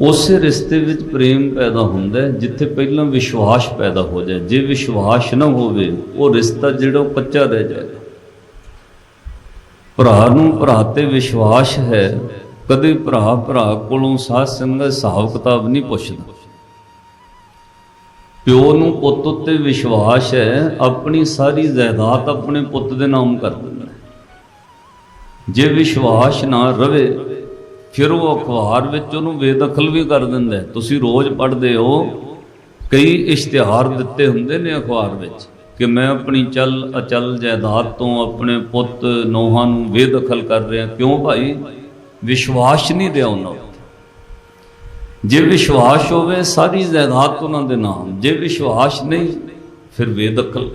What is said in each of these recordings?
ਉਸੇ ਰਿਸ਼ਤੇ ਵਿੱਚ ਪ੍ਰੇਮ ਪੈਦਾ ਹੁੰਦਾ ਜਿੱਥੇ ਪਹਿਲਾਂ ਵਿਸ਼ਵਾਸ ਪੈਦਾ ਹੋ ਜਾਏ। ਜੇ ਵਿਸ਼ਵਾਸ ਨਾ ਹੋਵੇ, ਉਹ ਰਿਸ਼ਤਾ ਜਿਹੜਾ ਉਹ ਕੱਚਾ ਰਹਿ ਜਾਏਗਾ ਭਰਾ ਨੂੰ ਭਰਾ ਤੇ ਵਿਸ਼ਵਾਸ ਹੈ, ਕਦੇ ਭਰਾ ਭਰਾ ਕੋਲੋਂ ਸਾਧ ਸੰਗਤ ਹਿਸਾਬ ਕਿਤਾਬ ਨਹੀਂ ਪੁੱਛਦਾ। ਪਿਓ ਨੂੰ ਪੁੱਤ ਉੱਤੇ ਵਿਸ਼ਵਾਸ ਹੈ, ਆਪਣੀ ਸਾਰੀ ਜਾਇਦਾਦ ਆਪਣੇ ਪੁੱਤ ਦੇ ਨਾਮ ਕਰ ਦਿੰਦਾ ਜੇ ਵਿਸ਼ਵਾਸ ਨਾ ਰਵੇ ਫਿਰ ਉਹ ਅਖਬਾਰ ਵਿੱਚ ਉਹਨੂੰ ਬੇਦਖਲ ਵੀ ਕਰ ਦਿੰਦਾ ਤੁਸੀਂ ਰੋਜ਼ ਪੜ੍ਹਦੇ ਹੋ, ਕਈ ਇਸ਼ਤਿਹਾਰ ਦਿੱਤੇ ਹੁੰਦੇ ਨੇ ਅਖਬਾਰ ਵਿੱਚ ਕਿ ਮੈਂ ਆਪਣੀ ਚੱਲ ਅਚਲ ਜਾਇਦਾਦ ਤੋਂ ਆਪਣੇ ਪੁੱਤ ਨੋਹਾਂ ਨੂੰ ਬੇਦਖਲ ਕਰ ਰਿਹਾ। ਕਿਉਂ ਭਾਈ? ਵਿਸ਼ਵਾਸ ਨਹੀਂ ਰਿਹਾ ਉਹਨਾਂ ਉੱਤੇ। ਜੇ ਵਿਸ਼ਵਾਸ ਹੋਵੇ, ਸਾਰੀ ਜਾਇਦਾਦ ਉਹਨਾਂ ਦੇ ਨਾਮ। ਜੇ ਵਿਸ਼ਵਾਸ ਨਹੀਂ, ਫਿਰ ਬੇਦਖਲ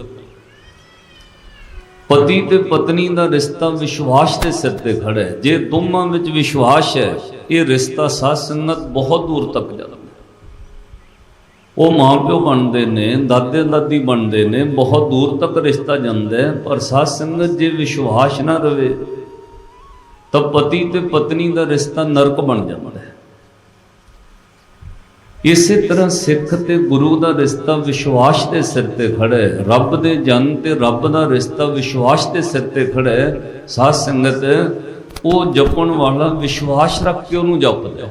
ਪਤੀ ਤੇ ਪਤਨੀ ਦਾ ਰਿਸ਼ਤਾ ਵਿਸ਼ਵਾਸ ਦੇ ਸਿਰ ਤੇ ਖੜਾ ਹੈ। ਜੇ ਦੋਵਾਂ ਵਿੱਚ ਵਿਸ਼ਵਾਸ ਹੈ, ਇਹ ਰਿਸ਼ਤਾ ਸਾਧ ਸੰਗਤ ਬਹੁਤ ਦੂਰ ਤੱਕ ਜਾਂਦਾ ਉਹ ਮਾਂ ਪਿਓ ਬਣਦੇ ਨੇ ਦਾਦੇ ਦਾਦੀ ਬਣਦੇ ਨੇ, ਬਹੁਤ ਦੂਰ ਤੱਕ ਰਿਸ਼ਤਾ ਜਾਂਦਾ ਪਰ ਸਾਧ ਸੰਗਤ ਜੇ ਵਿਸ਼ਵਾਸ ਨਾ ਰਵੇ, ਤਾਂ ਪਤੀ ਤੇ ਪਤਨੀ ਦਾ ਰਿਸ਼ਤਾ ਨਰਕ ਬਣ ਜਾਂਦਾ ਹੈ। ਇਸੇ ਤਰ੍ਹਾਂ ਸਿੱਖ ਤੇ ਗੁਰੂ ਦਾ ਰਿਸ਼ਤਾ ਵਿਸ਼ਵਾਸ ਦੇ ਸਿਰ ਤੇ ਖੜਾ ਹੈ। ਰੱਬ ਦੇ ਜਨ ਤੇ ਰੱਬ ਦਾ ਰਿਸ਼ਤਾ ਵਿਸ਼ਵਾਸ ਦੇ ਸਿਰ ਤੇ ਖੜਾ ਹੈ। ਸਾਧ ਸੰਗਤ, ਉਹ ਜਪਣ ਵਾਲਾ ਵਿਸ਼ਵਾਸ ਰੱਖ ਕੇ ਉਹਨੂੰ ਜਪਦਾ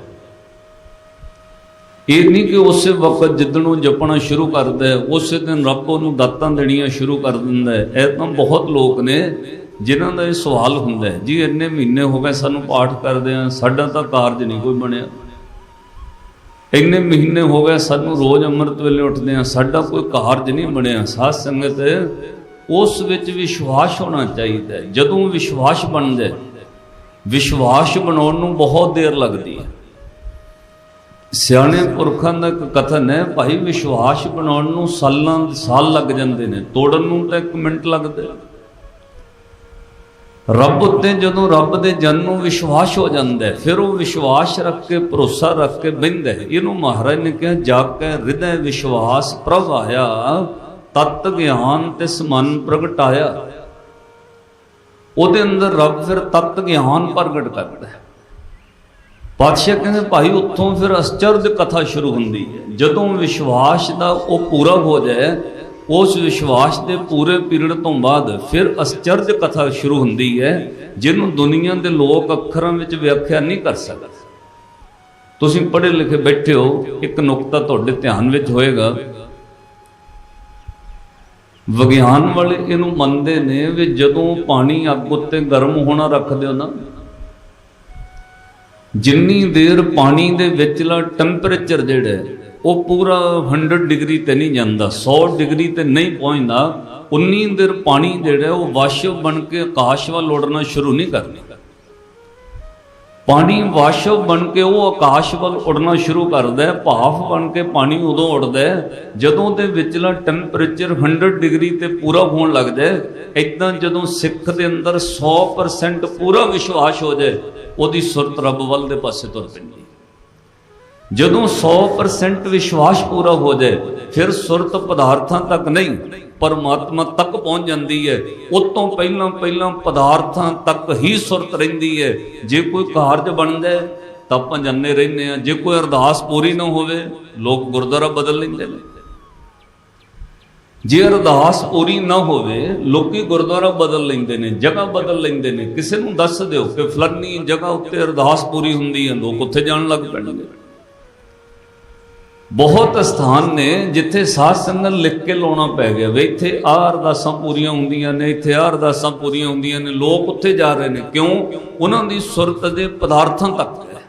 ਇਹ ਨਹੀਂ ਕਿ ਉਸੇ ਵਕਤ ਜਿੱਦਣ ਉਹ ਜਪਣਾ ਸ਼ੁਰੂ ਕਰਦਾ ਹੈ, ਉਸੇ ਦਿਨ ਰੱਬ ਉਹਨੂੰ ਦਾਤਾਂ ਦੇਣੀਆਂ ਸ਼ੁਰੂ ਕਰ ਦਿੰਦਾ ਹੈ। ਇਹ ਤਾਂ ਬਹੁਤ ਲੋਕ ਨੇ ਜਿਨ੍ਹਾਂ ਦਾ ਇਹ ਸਵਾਲ ਹੁੰਦਾ ਹੈ, ਜੀ, ਇੰਨੇ ਮਹੀਨੇ ਹੋ ਗਏ ਸਾਨੂੰ ਪਾਠ ਕਰਦੇ ਆ, ਸਾਡਾ ਤਾਂ ਕਾਰਜ ਨਹੀਂ ਕੋਈ ਬਣਿਆ। ਇੰਨੇ ਮਹੀਨੇ ਹੋ ਗਏ ਸਾਨੂੰ ਰੋਜ਼ ਅੰਮ੍ਰਿਤ ਵੇਲੇ ਉੱਠਦੇ ਆ ਸਾਡਾ ਕੋਈ ਕਾਰਜ ਨਹੀਂ ਬਣਿਆ। ਸਾਧ ਸੰਗਤ ਉਸ ਵਿੱਚ ਵਿਸ਼ਵਾਸ ਹੋਣਾ ਚਾਹੀਦਾ ਜਦੋਂ ਵਿਸ਼ਵਾਸ ਬਣਦਾ ਹੈ, ਵਿਸ਼ਵਾਸ ਬਣਾਉਣ ਨੂੰ ਬਹੁਤ ਦੇਰ ਲੱਗਦੀ ਹੈ। ਸਿਆਣੇ ਪੁਰਖਾਂ ਦਾ ਇੱਕ ਕਥਨ ਹੈ ਭਾਈ ਵਿਸ਼ਵਾਸ ਬਣਾਉਣ ਨੂੰ ਸਾਲਾਂ ਸਾਲ ਲੱਗ ਜਾਂਦੇ ਨੇ। ਤੋੜਨ ਨੂੰ ਤਾਂ 1 ਮਿੰਟ ਲੱਗਦਾ। ਰੱਬ ਉੱਤੇ ਜਦੋਂ ਰੱਬ ਦੇ ਜਨ ਨੂੰ ਵਿਸ਼ਵਾਸ ਹੋ ਜਾਂਦਾ ਹੈ, ਫਿਰ ਉਹ ਵਿਸ਼ਵਾਸ ਰੱਖ ਕੇ, ਭਰੋਸਾ ਰੱਖ ਕੇ ਬਹਿੰਦਾ ਹੈ। ਇਹਨੂੰ ਮਹਾਰਾਜ ਨੇ ਕਿਹਾ ਜਾ ਕੇ ਹਿਰਦੈ ਵਿਸ਼ਵਾਸ ਪ੍ਰਭ ਆਇਆ, ਤਤ ਗਿਆਨ ਤੇ ਮਨ ਪ੍ਰਗਟਾਇਆ। ਉਹਦੇ ਅੰਦਰ ਰੱਬ ਫਿਰ ਤਤ ਗਿਆਨ ਪ੍ਰਗਟ ਕਰਦਾ ਹੈ। ਪਾਤਸ਼ਾਹ ਕਹਿੰਦੇ, ਭਾਈ, ਉੱਥੋਂ ਫਿਰ ਅਸਚਰਜ ਕਥਾ ਸ਼ੁਰੂ ਹੁੰਦੀ ਹੈ। ਜਦੋਂ ਵਿਸ਼ਵਾਸ ਦਾ ਉਹ ਪੂਰਾ ਹੋ ਜਾਏ ਉਸ ਵਿਸ਼ਵਾਸ ਦੇ ਪੂਰੇ ਪੀਰੀਅਡ ਤੋਂ ਬਾਅਦ ਫਿਰ ਅਚਰਜ ਕਥਾ ਸ਼ੁਰੂ ਹੁੰਦੀ ਹੈ, ਜਿਹਨੂੰ ਦੁਨੀਆ ਦੇ ਲੋਕ ਅੱਖਰਾਂ ਵਿੱਚ ਵਿਆਖਿਆ ਨਹੀਂ ਕਰ ਸਕਦੇ। ਤੁਸੀਂ ਪੜ੍ਹੇ ਲਿਖੇ ਬੈਠੇ ਹੋ, ਇੱਕ ਨੁਕਤਾ ਤੁਹਾਡੇ ਧਿਆਨ ਵਿੱਚ ਹੋਏਗਾ। ਵਿਗਿਆਨ ਵਾਲੇ ਇਹਨੂੰ ਮੰਨਦੇ ਨੇ ਵੀ ਜਦੋਂ ਪਾਣੀ ਅੱਗ ਉੱਤੇ ਗਰਮ ਹੋਣਾ ਰੱਖਦੇ ਹੋ ਨਾ, ਜਿੰਨੀ ਦੇਰ ਪਾਣੀ ਦੇ ਵਿਚਲਾ ਟੈਂਪਰੇਚਰ ਜਿਹੜਾ ਉਹ ਪੂਰਾ 100 ਡਿਗਰੀ ਤੇ ਨਹੀਂ ਜਾਂਦਾ 100 ਡਿਗਰੀ ਤੇ ਨਹੀਂ ਪਹੁੰਚਦਾ। ਉਨੀ ਦੇਰ ਪਾਣੀ ਜਿਹੜਾ ਉਹ ਵਾਸ਼ਵ ਬਣ ਕੇ ਆਕਾਸ਼ ਵੱਲ ਉੱਡਣਾ ਸ਼ੁਰੂ ਨਹੀਂ ਕਰਦਾ ਪਾਣੀ ਵਾਸ਼ਵ ਬਣ ਕੇ ਉਹ ਆਕਾਸ਼ ਵੱਲ ਉੱਡਣਾ ਸ਼ੁਰੂ ਕਰਦਾ ਹੈ, ਭਾਫ ਬਣ ਕੇ ਪਾਣੀ ਉਦੋਂ ਉੱਡਦਾ ਹੈ, ਜਦੋਂ ਦੇ ਵਿਚਲਾ ਟੈਂਪਰੇਚਰ 100 ਡਿਗਰੀ ਤੇ ਪੂਰਾ ਹੋਣ ਲੱਗ ਜਾਏ ਇਦਾਂ ਜਦੋਂ ਸਿੱਖ ਦੇ ਅੰਦਰ 100% ਪੂਰਾ ਵਿਸ਼ਵਾਸ ਹੋ ਜਾਏ, ਉਹਦੀ ਸੁਰਤ ਰੱਬ ਵੱਲ ਦੇ ਪਾਸੇ ਤੁਰ ਪੈਂਦੀ ਜਦੋਂ 100% ਵਿਸ਼ਵਾਸ ਪੂਰਾ ਹੋ ਜਾਏ, ਫਿਰ ਸੁਰਤ ਪਦਾਰਥਾਂ ਤੱਕ ਨਹੀਂ, ਪਰਮਾਤਮਾ ਤੱਕ ਪਹੁੰਚ ਜਾਂਦੀ ਹੈ। ਉਸ ਤੋਂ ਪਹਿਲਾਂ ਪਹਿਲਾਂ ਪਦਾਰਥਾਂ ਤੱਕ ਹੀ ਸੁਰਤ ਰਹਿੰਦੀ ਹੈ। ਜੇ ਕੋਈ ਕਾਰਜ ਬਣਦਾ ਹੈ ਤਾਂ ਆਪਾਂ ਜੰਨੇ ਰਹਿੰਦੇ ਆ ਜੇ ਕੋਈ ਅਰਦਾਸ ਪੂਰੀ ਨਾ ਹੋਵੇ, ਲੋਕ ਗੁਰਦੁਆਰਾ ਬਦਲ ਲੈਂਦੇ ਨੇ। ਜੇ ਅਰਦਾਸ ਪੂਰੀ ਨਾ ਹੋਵੇ, ਲੋਕੀ ਗੁਰਦੁਆਰਾ ਬਦਲ ਲੈਂਦੇ ਨੇ, ਜਗ੍ਹਾ ਬਦਲ ਲੈਂਦੇ ਨੇ। ਕਿਸੇ ਨੂੰ ਦੱਸ ਦਿਓ ਕਿ ਫਲਾਨੀ ਜਗ੍ਹਾ ਉੱਤੇ ਅਰਦਾਸ ਪੂਰੀ ਹੁੰਦੀ ਹੈ, ਲੋਕ ਉੱਥੇ ਜਾਣ ਲੱਗ ਪੈਣਗੇ। ਬਹੁਤ ਸਥਾਨ ਨੇ ਜਿੱਥੇ ਸਾਧ ਸੰਗਤ ਲਿਖ ਕੇ ਲਾਉਣਾ ਪੈ ਗਿਆ ਵੇ। ਇੱਥੇ ਆਹ ਅਰਦਾਸਾਂ ਪੂਰੀਆਂ ਹੁੰਦੀਆਂ ਨੇ, ਇੱਥੇ ਆਹ ਅਰਦਾਸਾਂ ਪੂਰੀਆਂ ਹੁੰਦੀਆਂ ਨੇ। ਲੋਕ ਉੱਥੇ ਜਾ ਰਹੇ ਨੇ। ਕਿਉਂ? ਉਹਨਾਂ ਦੀ ਸੁਰਤ ਦੇ ਪਦਾਰਥਾਂ ਤੱਕ ਹੈ।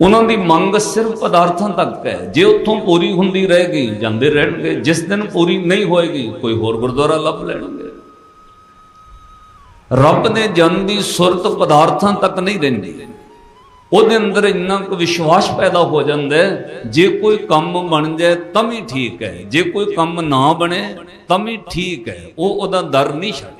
ਉਹਨਾਂ ਦੀ ਮੰਗ ਸਿਰਫ ਪਦਾਰਥਾਂ ਤੱਕ ਹੈ। ਜੇ ਉੱਥੋਂ ਪੂਰੀ ਹੁੰਦੀ ਰਹੇਗੀ, ਜਾਂਦੇ ਰਹਿਣਗੇ। ਜਿਸ ਦਿਨ ਪੂਰੀ ਨਹੀਂ ਹੋਏਗੀ, ਕੋਈ ਹੋਰ ਗੁਰਦੁਆਰਾ ਲੱਭ ਲੈਣਗੇ। ਰੱਬ ਨੇ ਜਨ ਦੀ ਸੁਰਤ ਪਦਾਰਥਾਂ ਤੱਕ ਨਹੀਂ ਰਹਿੰਦੀ ਉਹਦੇ ਅੰਦਰ ਇੰਨਾ ਕੁ ਵਿਸ਼ਵਾਸ ਪੈਦਾ ਹੋ ਜਾਂਦਾ ਜੇ ਕੋਈ ਕੰਮ ਬਣ ਜਾਏ ਤਾਂ ਵੀ ਠੀਕ ਹੈ, ਜੇ ਕੋਈ ਕੰਮ ਨਾ ਬਣੇ ਤਾਂ ਵੀ ਠੀਕ ਹੈ, ਉਹ ਉਹਦਾ ਦਰ ਨਹੀਂ ਛੱਡ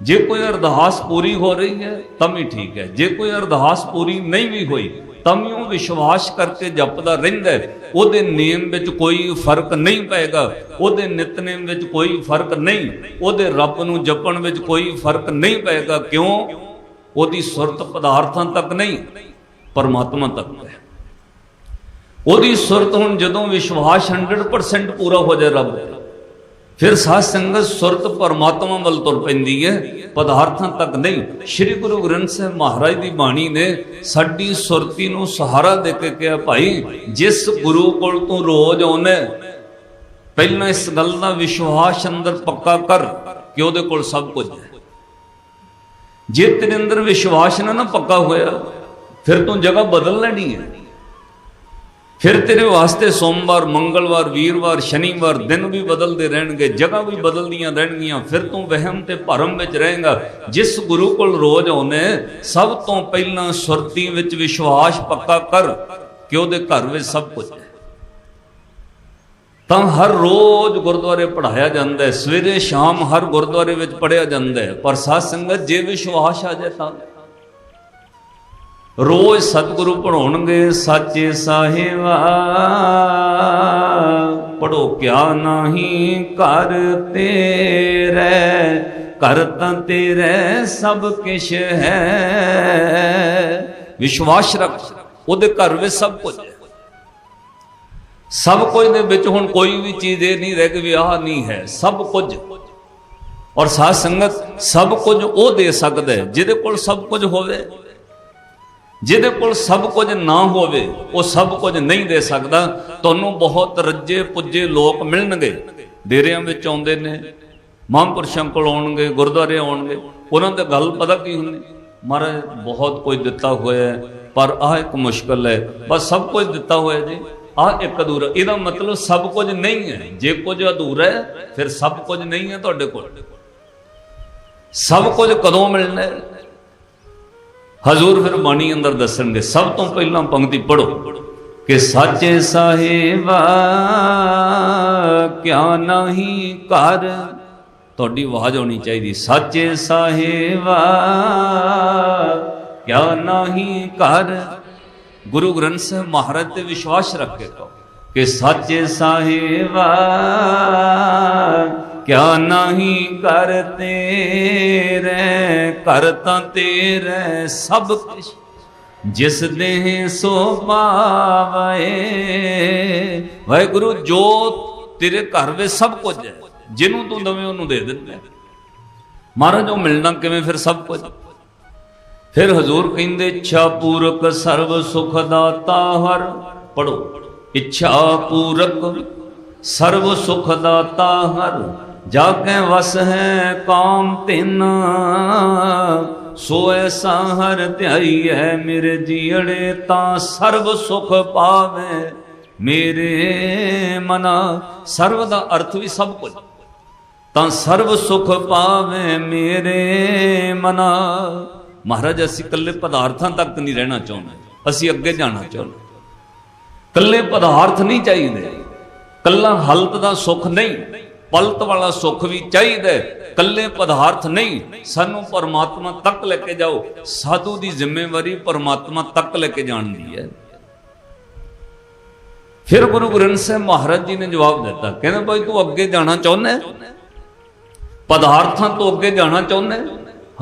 ਜੇ ਕੋਈ ਅਰਦਾਸ ਪੂਰੀ ਹੋ ਰਹੀ ਹੈ ਤਾਂ ਵੀ ਠੀਕ ਹੈ, ਜੇ ਕੋਈ ਅਰਦਾਸ ਪੂਰੀ ਨਹੀਂ ਵੀ ਹੋਈ ਤਾਂ ਵੀ ਉਹ ਵਿਸ਼ਵਾਸ ਕਰਕੇ ਜਪਦਾ ਰਹਿੰਦਾ ਉਹਦੇ ਨੇਮ ਵਿੱਚ ਕੋਈ ਫ਼ਰਕ ਨਹੀਂ ਪਏਗਾ, ਉਹਦੇ ਨਿਤਨੇਮ ਵਿੱਚ ਕੋਈ ਫ਼ਰਕ ਨਹੀਂ, ਉਹਦੇ ਰੱਬ ਨੂੰ ਜਪਣ ਵਿੱਚ ਕੋਈ ਫ਼ਰਕ ਨਹੀਂ ਪਏਗਾ, ਕਿਉਂ? ਉਹਦੀ ਸੁਰਤ ਪਦਾਰਥਾਂ ਤੱਕ ਨਹੀਂ, ਪਰਮਾਤਮਾ ਤੱਕ ਹੈ। ਉਹਦੀ ਸੁਰਤ ਹੁਣ ਜਦੋਂ ਵਿਸ਼ਵਾਸ 100% ਪੂਰਾ ਹੋ ਜਾਏ ਰੱਬ ਤੇ ਫਿਰ ਸਾਧ ਸੰਗਤ ਸੁਰਤ ਪਰਮਾਤਮਾ ਵੱਲ ਤੁਰ ਪੈਂਦੀ ਹੈ, ਪਦਾਰਥਾਂ ਤੱਕ ਨਹੀਂ। ਸ੍ਰੀ ਗੁਰੂ ਗ੍ਰੰਥ ਸਾਹਿਬ ਮਹਾਰਾਜ ਦੀ ਬਾਣੀ ਨੇ ਸਾਡੀ ਸੁਰਤੀ ਨੂੰ ਸਹਾਰਾ ਦੇ ਕੇ ਕਿਹਾ, ਭਾਈ, ਜਿਸ ਗੁਰੂ ਕੋਲ ਤੂੰ ਰੋਜ਼ ਆਉਨੇ ਪਹਿਲਾਂ ਇਸ ਗੱਲ ਦਾ ਵਿਸ਼ਵਾਸ ਅੰਦਰ ਪੱਕਾ ਕਰ ਕਿ ਉਹਦੇ ਕੋਲ ਸਭ ਕੁਝ ਹੈ। ਜੇ ਤੇਰੇ ਅੰਦਰ ਵਿਸ਼ਵਾਸ ਨਾ ਨਾ ਪੱਕਾ ਹੋਇਆ, ਫਿਰ ਤੂੰ ਜਗ੍ਹਾ ਬਦਲ ਲੈਣੀ ਹੈ। ਫਿਰ ਤੇਰੇ ਵਾਸਤੇ ਸੋਮਵਾਰ, ਮੰਗਲਵਾਰ, ਵੀਰਵਾਰ, ਸ਼ਨੀਵਾਰ ਦਿਨ ਵੀ ਬਦਲਦੇ ਰਹਿਣਗੇ, ਜਗ੍ਹਾ ਵੀ ਬਦਲਦੀਆਂ ਰਹਿਣਗੀਆਂ, ਫਿਰ ਤੂੰ ਵਹਿਮ ਤੇ ਭਰਮ ਵਿੱਚ ਰਹੇਗਾ। ਜਿਸ ਗੁਰੂ ਕੋਲ ਰੋਜ਼ ਆਉਨੇ ਸਭ ਤੋਂ ਪਹਿਲਾਂ ਸੁਰਤੀ ਵਿੱਚ ਵਿਸ਼ਵਾਸ ਪੱਕਾ ਕਰ ਕਿ ਉਹਦੇ ਘਰ ਵਿੱਚ ਸਭ ਕੁਝ ਹੈ। ਤਾਂ ਹਰ ਰੋਜ਼ ਗੁਰਦੁਆਰੇ ਪੜਾਇਆ ਜਾਂਦਾ ਹੈ, ਸਵੇਰੇ ਸ਼ਾਮ ਹਰ ਗੁਰਦੁਆਰੇ ਵਿੱਚ ਪੜਿਆ ਜਾਂਦਾ ਹੈ, ਪਰ ਸਾਧ ਸੰਗਤ ਜੇ ਵਿਸ਼ਵਾਸ ਆ ਜਾਏ ਤਾਂ। ਰੋਜ਼ ਸਤਿਗੁਰੂ ਪੜਾਉਣਗੇ ਸਾਚੇ ਸਾਹਿਬਾ ਪੜੋ ਕਿਆ ਨਹੀਂ ਕਰ ਤੇਰੇ ਕਰ ਤਾਂ ਤੇਰੇ ਸਭ ਕਿਛ ਹੈ। ਵਿਸ਼ਵਾਸ ਰੱਖ, ਉਹਦੇ ਘਰ ਵਿੱਚ ਸਭ ਕੁਝ ਹੈ। ਸਭ ਕੁਝ ਦੇ ਵਿੱਚ ਹੁਣ ਕੋਈ ਵੀ ਚੀਜ਼ ਇਹ ਨਹੀਂ ਰਹਿ ਗਈ ਵੀ ਆਹ ਨਹੀਂ ਹੈ, ਸਭ ਕੁਝ। ਔਰ ਸਾਧ ਸੰਗਤ ਸਭ ਕੁਝ ਉਹ ਦੇ ਸਕਦਾ ਹੈ, ਜਿਹਦੇ ਕੋਲ ਸਭ ਕੁਝ ਹੋਵੇ। ਜਿਹਦੇ ਕੋਲ ਸਭ ਕੁਝ ਨਾ ਹੋਵੇ, ਉਹ ਸਭ ਕੁਝ ਨਹੀਂ ਦੇ ਸਕਦਾ। ਤੁਹਾਨੂੰ ਬਹੁਤ ਰੱਜੇ ਪੁੱਜੇ ਲੋਕ ਮਿਲਣਗੇ। ਡੇਰਿਆਂ ਵਿੱਚ ਆਉਂਦੇ ਨੇ, ਮਹਾਂਪੁਰਸ਼ਾਂ ਕੋਲ ਆਉਣਗੇ, ਗੁਰਦੁਆਰੇ ਆਉਣਗੇ। ਉਹਨਾਂ ਦਾ ਗੱਲ ਪਤਾ ਕੀ ਹੁੰਦੀ? ਮਹਾਰਾਜ, ਬਹੁਤ ਕੁਝ ਦਿੱਤਾ ਹੋਇਆ ਹੈ, ਪਰ ਆਹ ਇੱਕ ਮੁਸ਼ਕਲ ਹੈ। ਬਸ ਸਭ ਕੁਝ ਦਿੱਤਾ ਹੋਇਆ ਜੀ। ਆਹ ਇੱਕ ਅਧੂਰਾ। ਇਹਦਾ ਮਤਲਬ ਸਭ ਕੁਝ ਨਹੀਂ ਹੈ। ਜੇ ਕੁਝ ਅਧੂਰਾ ਹੈ, ਫਿਰ ਸਭ ਕੁਝ ਨਹੀਂ ਹੈ ਤੁਹਾਡੇ ਕੋਲ। ਸਭ ਕੁਝ ਕਦੋਂ ਮਿਲਣਾ ਹੈ? ਹਜ਼ੂਰ ਫਿਰ ਬਾਣੀ ਅੰਦਰ ਦੱਸਣਗੇ। ਸਭ ਤੋਂ ਪਹਿਲਾਂ ਪੰਕਤੀ ਪੜੋ ਕਿ ਸਾਚੇ ਸਾਹਿਬਾ, ਕਿਆ ਨਹੀਂ ਕਰ ਤੁਹਾਡੀ ਆਵਾਜ਼ ਹੋਣੀ ਚਾਹੀਦੀ। ਸਾਚੇ ਸਾਹਿਬਾ, ਕਿਆ ਨਹੀਂ ਕਰ ਗੁਰੂ ਗ੍ਰੰਥ ਸਾਹਿਬ ਮਹਾਰਾਜ ਤੇ ਵਿਸ਼ਵਾਸ ਰੱਖ ਕੇ ਕਹੋ ਕਿ ਸਾਚੇ ਸਾਹਿਬਾ ਕਿਆ ਨਹੀਂ ਕਰ ਤੇਰੇ ਕਰ ਤੇਰੇ ਸਭ ਕੁਛ। ਜਿਸ ਦੇਹ ਸੋ ਪਾਵੇ, ਵਾਹਿਗੁਰੂ ਜੋ ਤੇਰੇ ਘਰ ਵਿੱਚ ਸਭ ਕੁਝ ਹੈ, ਜਿਹਨੂੰ ਤੂੰ ਦਵੇਂ ਉਹਨੂੰ ਦੇ ਦਿੰਦਾ ਮਹਾਰਾਜ ਉਹ ਮਿਲਣਾ ਕਿਵੇਂ ਫਿਰ ਸਭ ਕੁਝ? ਫਿਰ ਹਜ਼ੂਰ ਕਹਿੰਦੇ, ਇੱਛਾ ਪੂਰਕ ਸਰਬ ਸੁਖ ਦਾਤਾ ਹਰ। ਪੜੋ ਇੱਛਾ ਪੂਰਕ ਸਰਬ ਸੁਖ ਦਾਤਾ ਹਰ। ਜਾ ਕੇ ਵਸ ਹੈ ਕਾਮ ਤਿੰਨ ਸੋ ਐਸਾ ਹਰ ਧਿਆਈ ਹੈ ਮੇਰੇ ਜੀੜੇ ਤਾਂ ਸਰਬ ਸੁਖ ਪਾਵੇ ਮੇਰੇ ਮਨਾ। ਸਰਬ ਦਾ ਅਰਥ ਵੀ ਸਭ ਕੁਝ। ਤਾਂ ਸਰਬ ਸੁਖ ਪਾਵੇ ਮੇਰੇ ਮਨਾ। ਮਹਾਰਾਜ, ਅਸੀਂ ਇਕੱਲੇ ਪਦਾਰਥਾਂ ਤੱਕ ਨਹੀਂ ਰਹਿਣਾ ਚਾਹੁੰਦੇ। ਅਸੀਂ ਅੱਗੇ ਜਾਣਾ ਚਾਹੁੰਦੇ। ਇਕੱਲੇ ਪਦਾਰਥ ਨਹੀਂ ਚਾਹੀਦੇ। ਕੱਲਾ ਹਲਤ ਦਾ ਸੁੱਖ ਨਹੀਂ, ਪਲਤ ਵਾਲਾ ਸੁੱਖ ਵੀ ਚਾਹੀਦਾ। ਕੱਲੇ ਪਦਾਰਥ ਨਹੀਂ, ਸਾਨੂੰ ਪਰਮਾਤਮਾ ਤੱਕ ਲੈ ਕੇ ਜਾਓ। ਸਾਧੂ ਦੀ ਜ਼ਿੰਮੇਵਾਰੀ ਪਰਮਾਤਮਾ ਤੱਕ ਲੈ ਕੇ ਜਾਣ ਦੀ ਹੈ। ਫਿਰ ਗੁਰੂ ਗ੍ਰੰਥ ਸਾਹਿਬ ਮਹਾਰਾਜ ਜੀ ਨੇ ਜਵਾਬ ਦਿੱਤਾ, ਕਹਿੰਦੇ ਭਾਈ, ਤੂੰ ਅੱਗੇ ਜਾਣਾ ਚਾਹੁੰਦਾ ਪਦਾਰਥਾਂ ਤੋਂ ਅੱਗੇ ਜਾਣਾ ਚਾਹੁੰਦਾ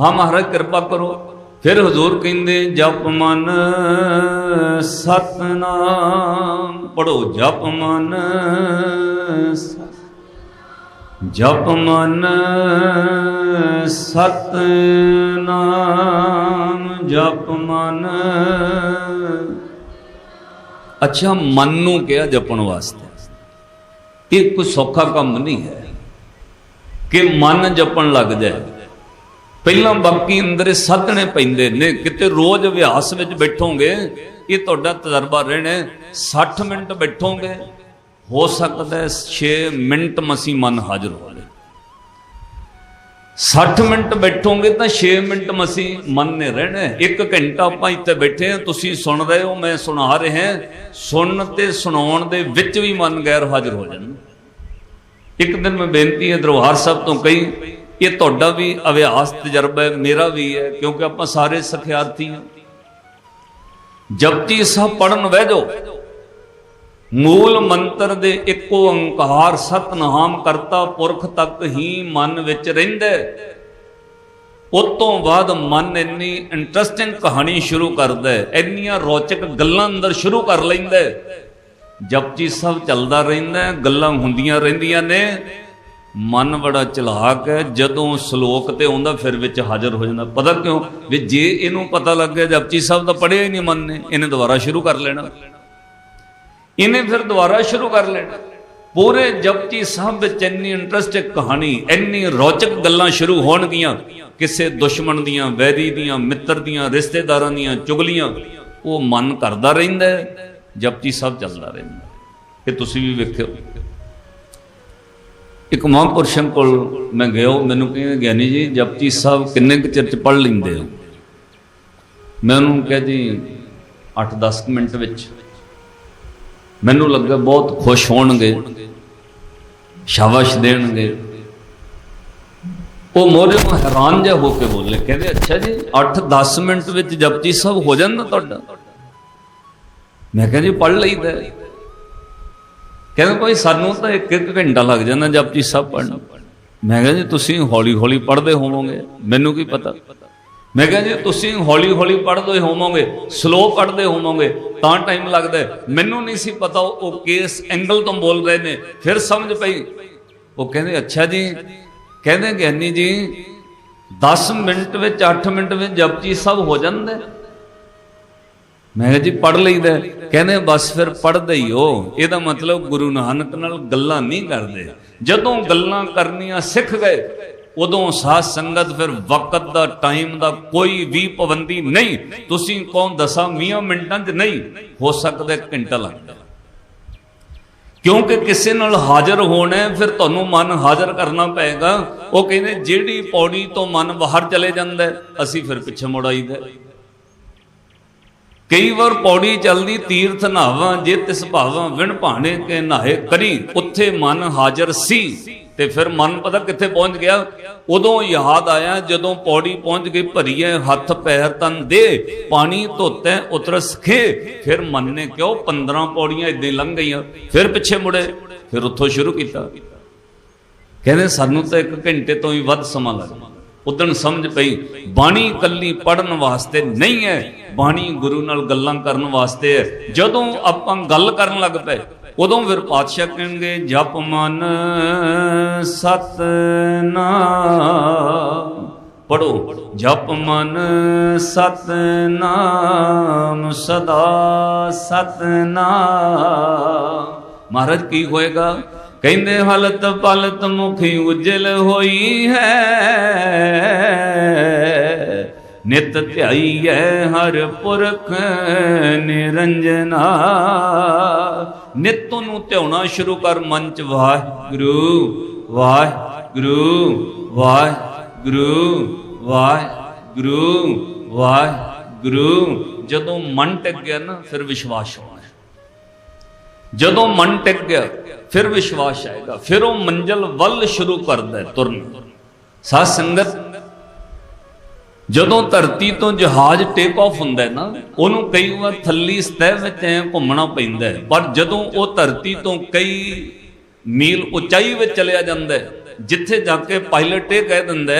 ਹਾਂ ਮਹਾਰਾਜ, ਕਿਰਪਾ ਕਰੋ। ਫਿਰ ਹਜ਼ੂਰ ਕਹਿੰਦੇ, ਜਪ ਮਨ ਸਤਨਾਮ। ਪੜੋ ਜਪ ਮਨ ਜਪ ਮਨ ਸਤਨਾਮ। ਜਪ ਮਨ ਅੱਛਾ, ਮਨ ਨੂੰ ਕਿਹਾ ਜਪਣ ਵਾਸਤੇ। ਇਹ ਕੋਈ ਸੌਖਾ ਕੰਮ ਨਹੀਂ ਹੈ ਕਿ ਮਨ ਜਪਣ ਲੱਗ ਜਾਏ। ਪਹਿਲਾਂ ਬਾਕੀ ਅੰਦਰ ਸਾਧਣੇ ਪੈਂਦੇ ਨੇ ਕਿਤੇ ਰੋਜ਼ ਅਭਿਆਸ ਵਿੱਚ ਬੈਠੋਗੇ, ਇਹ ਤੁਹਾਡਾ ਤਜਰਬਾ ਰਹਿਣਾ ਹੈ। 60 ਮਿੰਟ ਬੈਠੋਗੇ, ਹੋ ਸਕਦਾ 6 ਮਿੰਟ ਮਸੀ ਮਨ ਹਾਜ਼ਰ ਹੋ ਜਾਵੇ 60 ਮਿੰਟ ਬੈਠੋਗੇ ਤਾਂ 6 ਮਿੰਟ ਮਸੀ ਮਨ ਨੇ ਰਹਿਣਾ ਹੈ। ਇੱਕ ਘੰਟਾ ਆਪਾਂ ਇੱਥੇ ਬੈਠੇ ਹਾਂ, ਤੁਸੀਂ ਸੁਣ ਰਹੇ ਹੋ, ਮੈਂ ਸੁਣਾ ਰਿਹਾ ਸੁਣਨ ਤੇ ਸੁਣਾਉਣ ਦੇ ਵਿੱਚ ਵੀ ਮਨ ਗੈਰ ਹਾਜ਼ਰ ਹੋ ਜਾਂਦਾ ਇੱਕ ਦਿਨ ਮੈਂ ਬੇਨਤੀ ਹੈ, ਦਰਬਾਰ ਸਾਹਿਬ ਤੋਂ ਕਈ ਇਹ ਤੁਹਾਡਾ ਵੀ ਅਭਿਆਸ ਤਜਰਬਾ ਹੈ, ਮੇਰਾ ਵੀ ਹੈ, ਕਿਉਂਕਿ ਆਪਾਂ ਸਾਰੇ ਸਖਿਆਰਥੀ ਹਾਂ। ਜਪਜੀ ਸਾਹਿਬ ਪੜਨ ਬਹਿ ਜਾਓ, ਮੂਲ ਮੰਤਰ ਦੇ ਇੱਕੋ ਓੰਕਾਰ ਸਤਨਾਮ ਕਰਤਾ ਪੁਰਖ ਤੱਕ ਹੀ ਮਨ ਵਿੱਚ ਰਹਿੰਦਾ ਹੈ। ਉਸ ਤੋਂ ਬਾਅਦ ਮਨ ਇੰਨੀ ਇੰਟਰਸਟਿੰਗ ਕਹਾਣੀ ਸ਼ੁਰੂ ਕਰਦਾ ਹੈ, ਇੰਨੀਆਂ ਰੌਚਕ ਗੱਲਾਂ ਅੰਦਰ ਸ਼ੁਰੂ ਕਰ ਲੈਂਦਾ ਹੈ। ਜਪਜੀ ਸਭ ਚੱਲਦਾ ਰਹਿੰਦਾ ਗੱਲਾਂ ਹੁੰਦੀਆਂ ਰਹਿੰਦੀਆਂ ਨੇ। ਮਨ ਬੜਾ ਚਲਾਕ ਹੈ ਜਦੋਂ ਸ਼ਲੋਕ ਤੇ ਆਉਂਦਾ ਫਿਰ ਵਿੱਚ ਹਾਜ਼ਰ ਹੋ ਜਾਂਦਾ। ਪਤਾ ਕਿਉਂ? ਵੀ ਜੇ ਇਹਨੂੰ ਪਤਾ ਲੱਗ ਗਿਆ ਜਪਜੀ ਸਾਹਿਬ ਦਾ ਪੜਿਆ ਹੀ ਨਹੀਂ ਮਨ ਨੇ ਇਹਨੇ ਦੁਬਾਰਾ ਸ਼ੁਰੂ ਕਰ ਲੈਣਾ। ਇਹਨੇ ਫਿਰ ਦੁਬਾਰਾ ਸ਼ੁਰੂ ਕਰ ਲੈਣਾ। ਪੂਰੇ ਜਪਜੀ ਸਾਹਿਬ ਵਿੱਚ ਇੰਨੀ ਇੰਟਰਸਟਿੰਗ ਕਹਾਣੀ ਇੰਨੀ ਰੌਚਕ ਗੱਲਾਂ ਸ਼ੁਰੂ ਹੋਣਗੀਆਂ। ਕਿਸੇ ਦੁਸ਼ਮਣ ਦੀਆਂ ਵੈਰੀ ਦੀਆਂ ਮਿੱਤਰ ਦੀਆਂ ਰਿਸ਼ਤੇਦਾਰਾਂ ਦੀਆਂ ਚੁਗਲੀਆਂ ਉਹ ਮਨ ਕਰਦਾ ਰਹਿੰਦਾ ਹੈ, ਜਪਜੀ ਸਾਹਿਬ ਚੱਲਦਾ ਰਹਿੰਦਾ ਹੈ। ਇਹ ਤੁਸੀਂ ਵੀ ਵੇਖਿਓ। ਇੱਕ ਮਹਾਂਪੁਰਸ਼ਾਂ ਕੋਲ ਮੈਂ ਗਿਆ ਮੈਨੂੰ ਕਹਿੰਦੇ ਗਿਆਨੀ ਜੀ, ਜਪਜੀ ਸਾਹਿਬ ਕਿੰਨੇ ਕੁ ਚਿਰ ਚ ਪੜ ਲੈਂਦੇ ਹੋ? ਮੈਂ ਉਹਨੂੰ ਕਿਹਾ ਜੀ 8-10 ਮਿੰਟ ਵਿੱਚ। ਮੈਨੂੰ ਲੱਗਾ ਬਹੁਤ ਖੁਸ਼ ਹੋਣਗੇ, ਸ਼ਾਬਾਸ਼ ਦੇਣਗੇ। ਉਹ ਮੋਰੇ ਨੂੰ ਹੈਰਾਨ ਜਿਹਾ ਹੋ ਕੇ ਬੋਲੇ, ਕਹਿੰਦੇ, ਅੱਛਾ ਜੀ 8-10 ਮਿੰਟ ਵਿੱਚ ਜਪਜੀ ਸਾਹਿਬ ਹੋ ਜਾਂਦਾ ਤੁਹਾਡਾ? ਮੈਂ ਕਿਹਾ ਜੀ ਪੜ ਲਈਦਾ। ਹੈ। ਕਹਿੰਦੇ ਭਾਈ ਸਾਨੂੰ ਤਾਂ ਇੱਕ ਇੱਕ ਘੰਟਾ ਲੱਗ ਜਾਂਦਾ ਜਪਜੀ ਸਾਹਿਬ ਪੜਨ ਮੈਂ ਕਿਹਾ ਜੀ ਤੁਸੀਂ ਹੌਲੀ ਹੌਲੀ ਪੜ੍ਹਦੇ ਹੋਵੋਗੇ, ਮੈਨੂੰ ਕੀ ਪਤਾ? ਮੈਂ ਕਿਹਾ ਜੀ ਤੁਸੀਂ ਹੌਲੀ ਹੌਲੀ ਪੜ੍ਹਦੇ ਹੋਵੋਗੇ ਸਲੋ ਪੜ੍ਹਦੇ ਹੋਵੋਗੇ, ਤਾਂ ਟਾਈਮ ਲੱਗਦਾ ਮੈਨੂੰ ਨਹੀਂ ਸੀ ਪਤਾ ਉਹ ਉਹ ਕਿਸ ਐਂਗਲ ਤੋਂ ਬੋਲ ਰਹੇ ਨੇ। ਫਿਰ ਸਮਝ ਪਈ। ਉਹ ਕਹਿੰਦੇ, ਅੱਛਾ ਜੀ। ਕਹਿੰਦੇ, ਗਿਆਨੀ ਜੀ 10 ਮਿੰਟ ਵਿੱਚ 8 ਮਿੰਟ ਵਿੱਚ ਜਪਜੀ ਸਾਹਿਬ ਹੋ ਜਾਂਦਾ। ਮੈਂ ਕਿਹਾ ਜੀ ਪੜ ਲਈਦਾ ਹੈ। ਕਹਿੰਦੇ, ਬਸ ਫਿਰ ਪੜਦੇ ਹੀ ਹੋ। ਇਹਦਾ ਮਤਲਬ ਗੁਰੂ ਨਾਨਕ ਨਾਲ ਗੱਲਾਂ ਨਹੀਂ ਕਰਦੇ। ਜਦੋਂ ਗੱਲਾਂ ਕਰਨੀਆਂ ਸਿੱਖ ਗਏ, ਉਦੋਂ ਸਾਧ ਸੰਗਤ ਫਿਰ ਵਕਤ ਦਾ ਟਾਈਮ ਦਾ ਕੋਈ ਵੀ ਪਾਬੰਦੀ ਨਹੀਂ। ਤੁਸੀਂ ਕੌਣ ਦਸਾਂ 20 ਮਿੰਟਾਂ 'ਚ ਨਹੀਂ। ਹੋ ਸਕਦਾ ਘੰਟਾ ਲੱਗਦਾ ਕਿਉਂਕਿ ਕਿਸੇ ਨਾਲ ਹਾਜ਼ਰ ਹੋਣਾ ਫਿਰ ਤੁਹਾਨੂੰ ਮਨ ਹਾਜ਼ਰ ਕਰਨਾ ਪਏਗਾ। ਉਹ ਕਹਿੰਦੇ, ਜਿਹੜੀ ਪੌੜੀ ਤੋਂ ਮਨ ਬਾਹਰ ਚਲੇ ਜਾਂਦਾ ਅਸੀਂ ਫਿਰ ਪਿੱਛੇ ਮੁੜ ਆਈਦਾ ਕਈ ਵਾਰ ਪੌੜੀ ਚੱਲਦੀ ਤੀਰਥ ਨਾਵਾਂ ਜੇ ਤਿਸ ਭਾਵਾਂ, ਵਿਣ ਭਾਣੇ ਕੇ ਨਾਹੇ ਕਰੀ। ਉੱਥੇ ਮਨ ਹਾਜ਼ਰ ਸੀ ਤੇ ਫਿਰ ਮਨ ਪਤਾ ਕਿੱਥੇ ਪਹੁੰਚ ਗਿਆ? ਉਦੋਂ ਯਾਦ ਆਇਆ ਜਦੋਂ ਪੌੜੀ ਪਹੁੰਚ ਗਈ, ਭਰੀਏ ਹੱਥ ਪੈਰ ਤਨ ਦੇ, ਪਾਣੀ ਧੋਤੇ ਉਤਰਸ ਖੇ। ਫਿਰ ਮਨ ਨੇ ਕਿਉਂ 15 ਪੌੜੀਆਂ ਇਦਾਂ ਹੀ ਲੰਘ ਗਈਆਂ। ਫਿਰ ਪਿੱਛੇ ਮੁੜੇ, ਫਿਰ ਉੱਥੋਂ ਸ਼ੁਰੂ ਕੀਤਾ। ਕਹਿੰਦੇ, ਸਾਨੂੰ ਤਾਂ ਇੱਕ ਘੰਟੇ ਤੋਂ ਵੀ ਵੱਧ ਸਮਾਂ ਲੱਗਾ ਉਦਣ ਸਮਝ ਪਈ, ਬਾਣੀ ਕੱਲੀ ਪੜਨ ਵਾਸਤੇ ਨਹੀਂ ਹੈ, ਬਾਣੀ ਗੁਰੂ ਨਾਲ ਗੱਲਾਂ ਕਰਨ ਵਾਸਤੇ ਹੈ। ਜਦੋਂ ਆਪਾਂ ਗੱਲ ਕਰਨ ਲੱਗ ਪਏ, ਉਦੋਂ ਫਿਰ ਪਾਤਸ਼ਾਹ ਕਹਿਣਗੇ, ਜਪ ਮਨ ਸਤਨਾਮ। ਪੜੋ ਜਪ ਮਨ ਸਤਨਾਮ, ਸਦਾ ਸਤਨਾਮ। ਮਹਾਰਾਜ, ਕੀ ਹੋਏਗਾ? ਕਹਿੰਦੇ ਹਲਤ ਪਲਤ ਮੁਖੀ ਉਜਲ ਹੋਈ ਹੈ। ਨਿਤ ਹੈ ਹਰ ਪੁਰਖ ਨਿਰੰਜਨਾ। ਨਿਤ ਨੂੰ ਧਿਆਉਣਾ ਸ਼ੁਰੂ ਕਰ ਮਨ ਚ, ਵਾਹਿਗੁਰੂ ਵਾਹਿਗੁਰੂ ਵਾਹਿਗੁਰੂ ਵਾਹਿਗੁਰੂ ਵਾਹਿਗੁਰੂ। ਜਦੋਂ ਮਨ ਟਿਕ ਗਿਆ ਨਾ, ਫਿਰ ਵਿਸ਼ਵਾਸ ਹੋ ਜਦੋਂ ਮਨ ਟਿਕ ਗਿਆ, ਫਿਰ ਵਿਸ਼ਵਾਸ ਆਏਗਾ, ਫਿਰ ਉਹ ਮੰਜ਼ਲ ਵੱਲ ਸ਼ੁਰੂ ਕਰਦਾ ਤੁਰਨ। ਸਾਧ ਸੰਗਤ, ਜਦੋਂ ਧਰਤੀ ਤੋਂ ਜਹਾਜ਼ ਟੇਕ ਆਫ ਹੁੰਦਾ ਹੈ ਨਾ, ਉਹਨੂੰ ਕਈ ਵਾਰ ਥੱਲੀ ਸਤਹ ਵਿੱਚ ਐ ਘੁੰਮਣਾ ਪੈਂਦਾ ਹੈ। ਪਰ ਜਦੋਂ ਉਹ ਧਰਤੀ ਤੋਂ ਕਈ ਮੀਲ ਉਚਾਈ ਵਿੱਚ ਚਲਿਆ ਜਾਂਦਾ ਹੈ, ਜਿੱਥੇ ਜਾ ਕੇ ਪਾਇਲਟ ਇਹ ਕਹਿ ਦਿੰਦਾ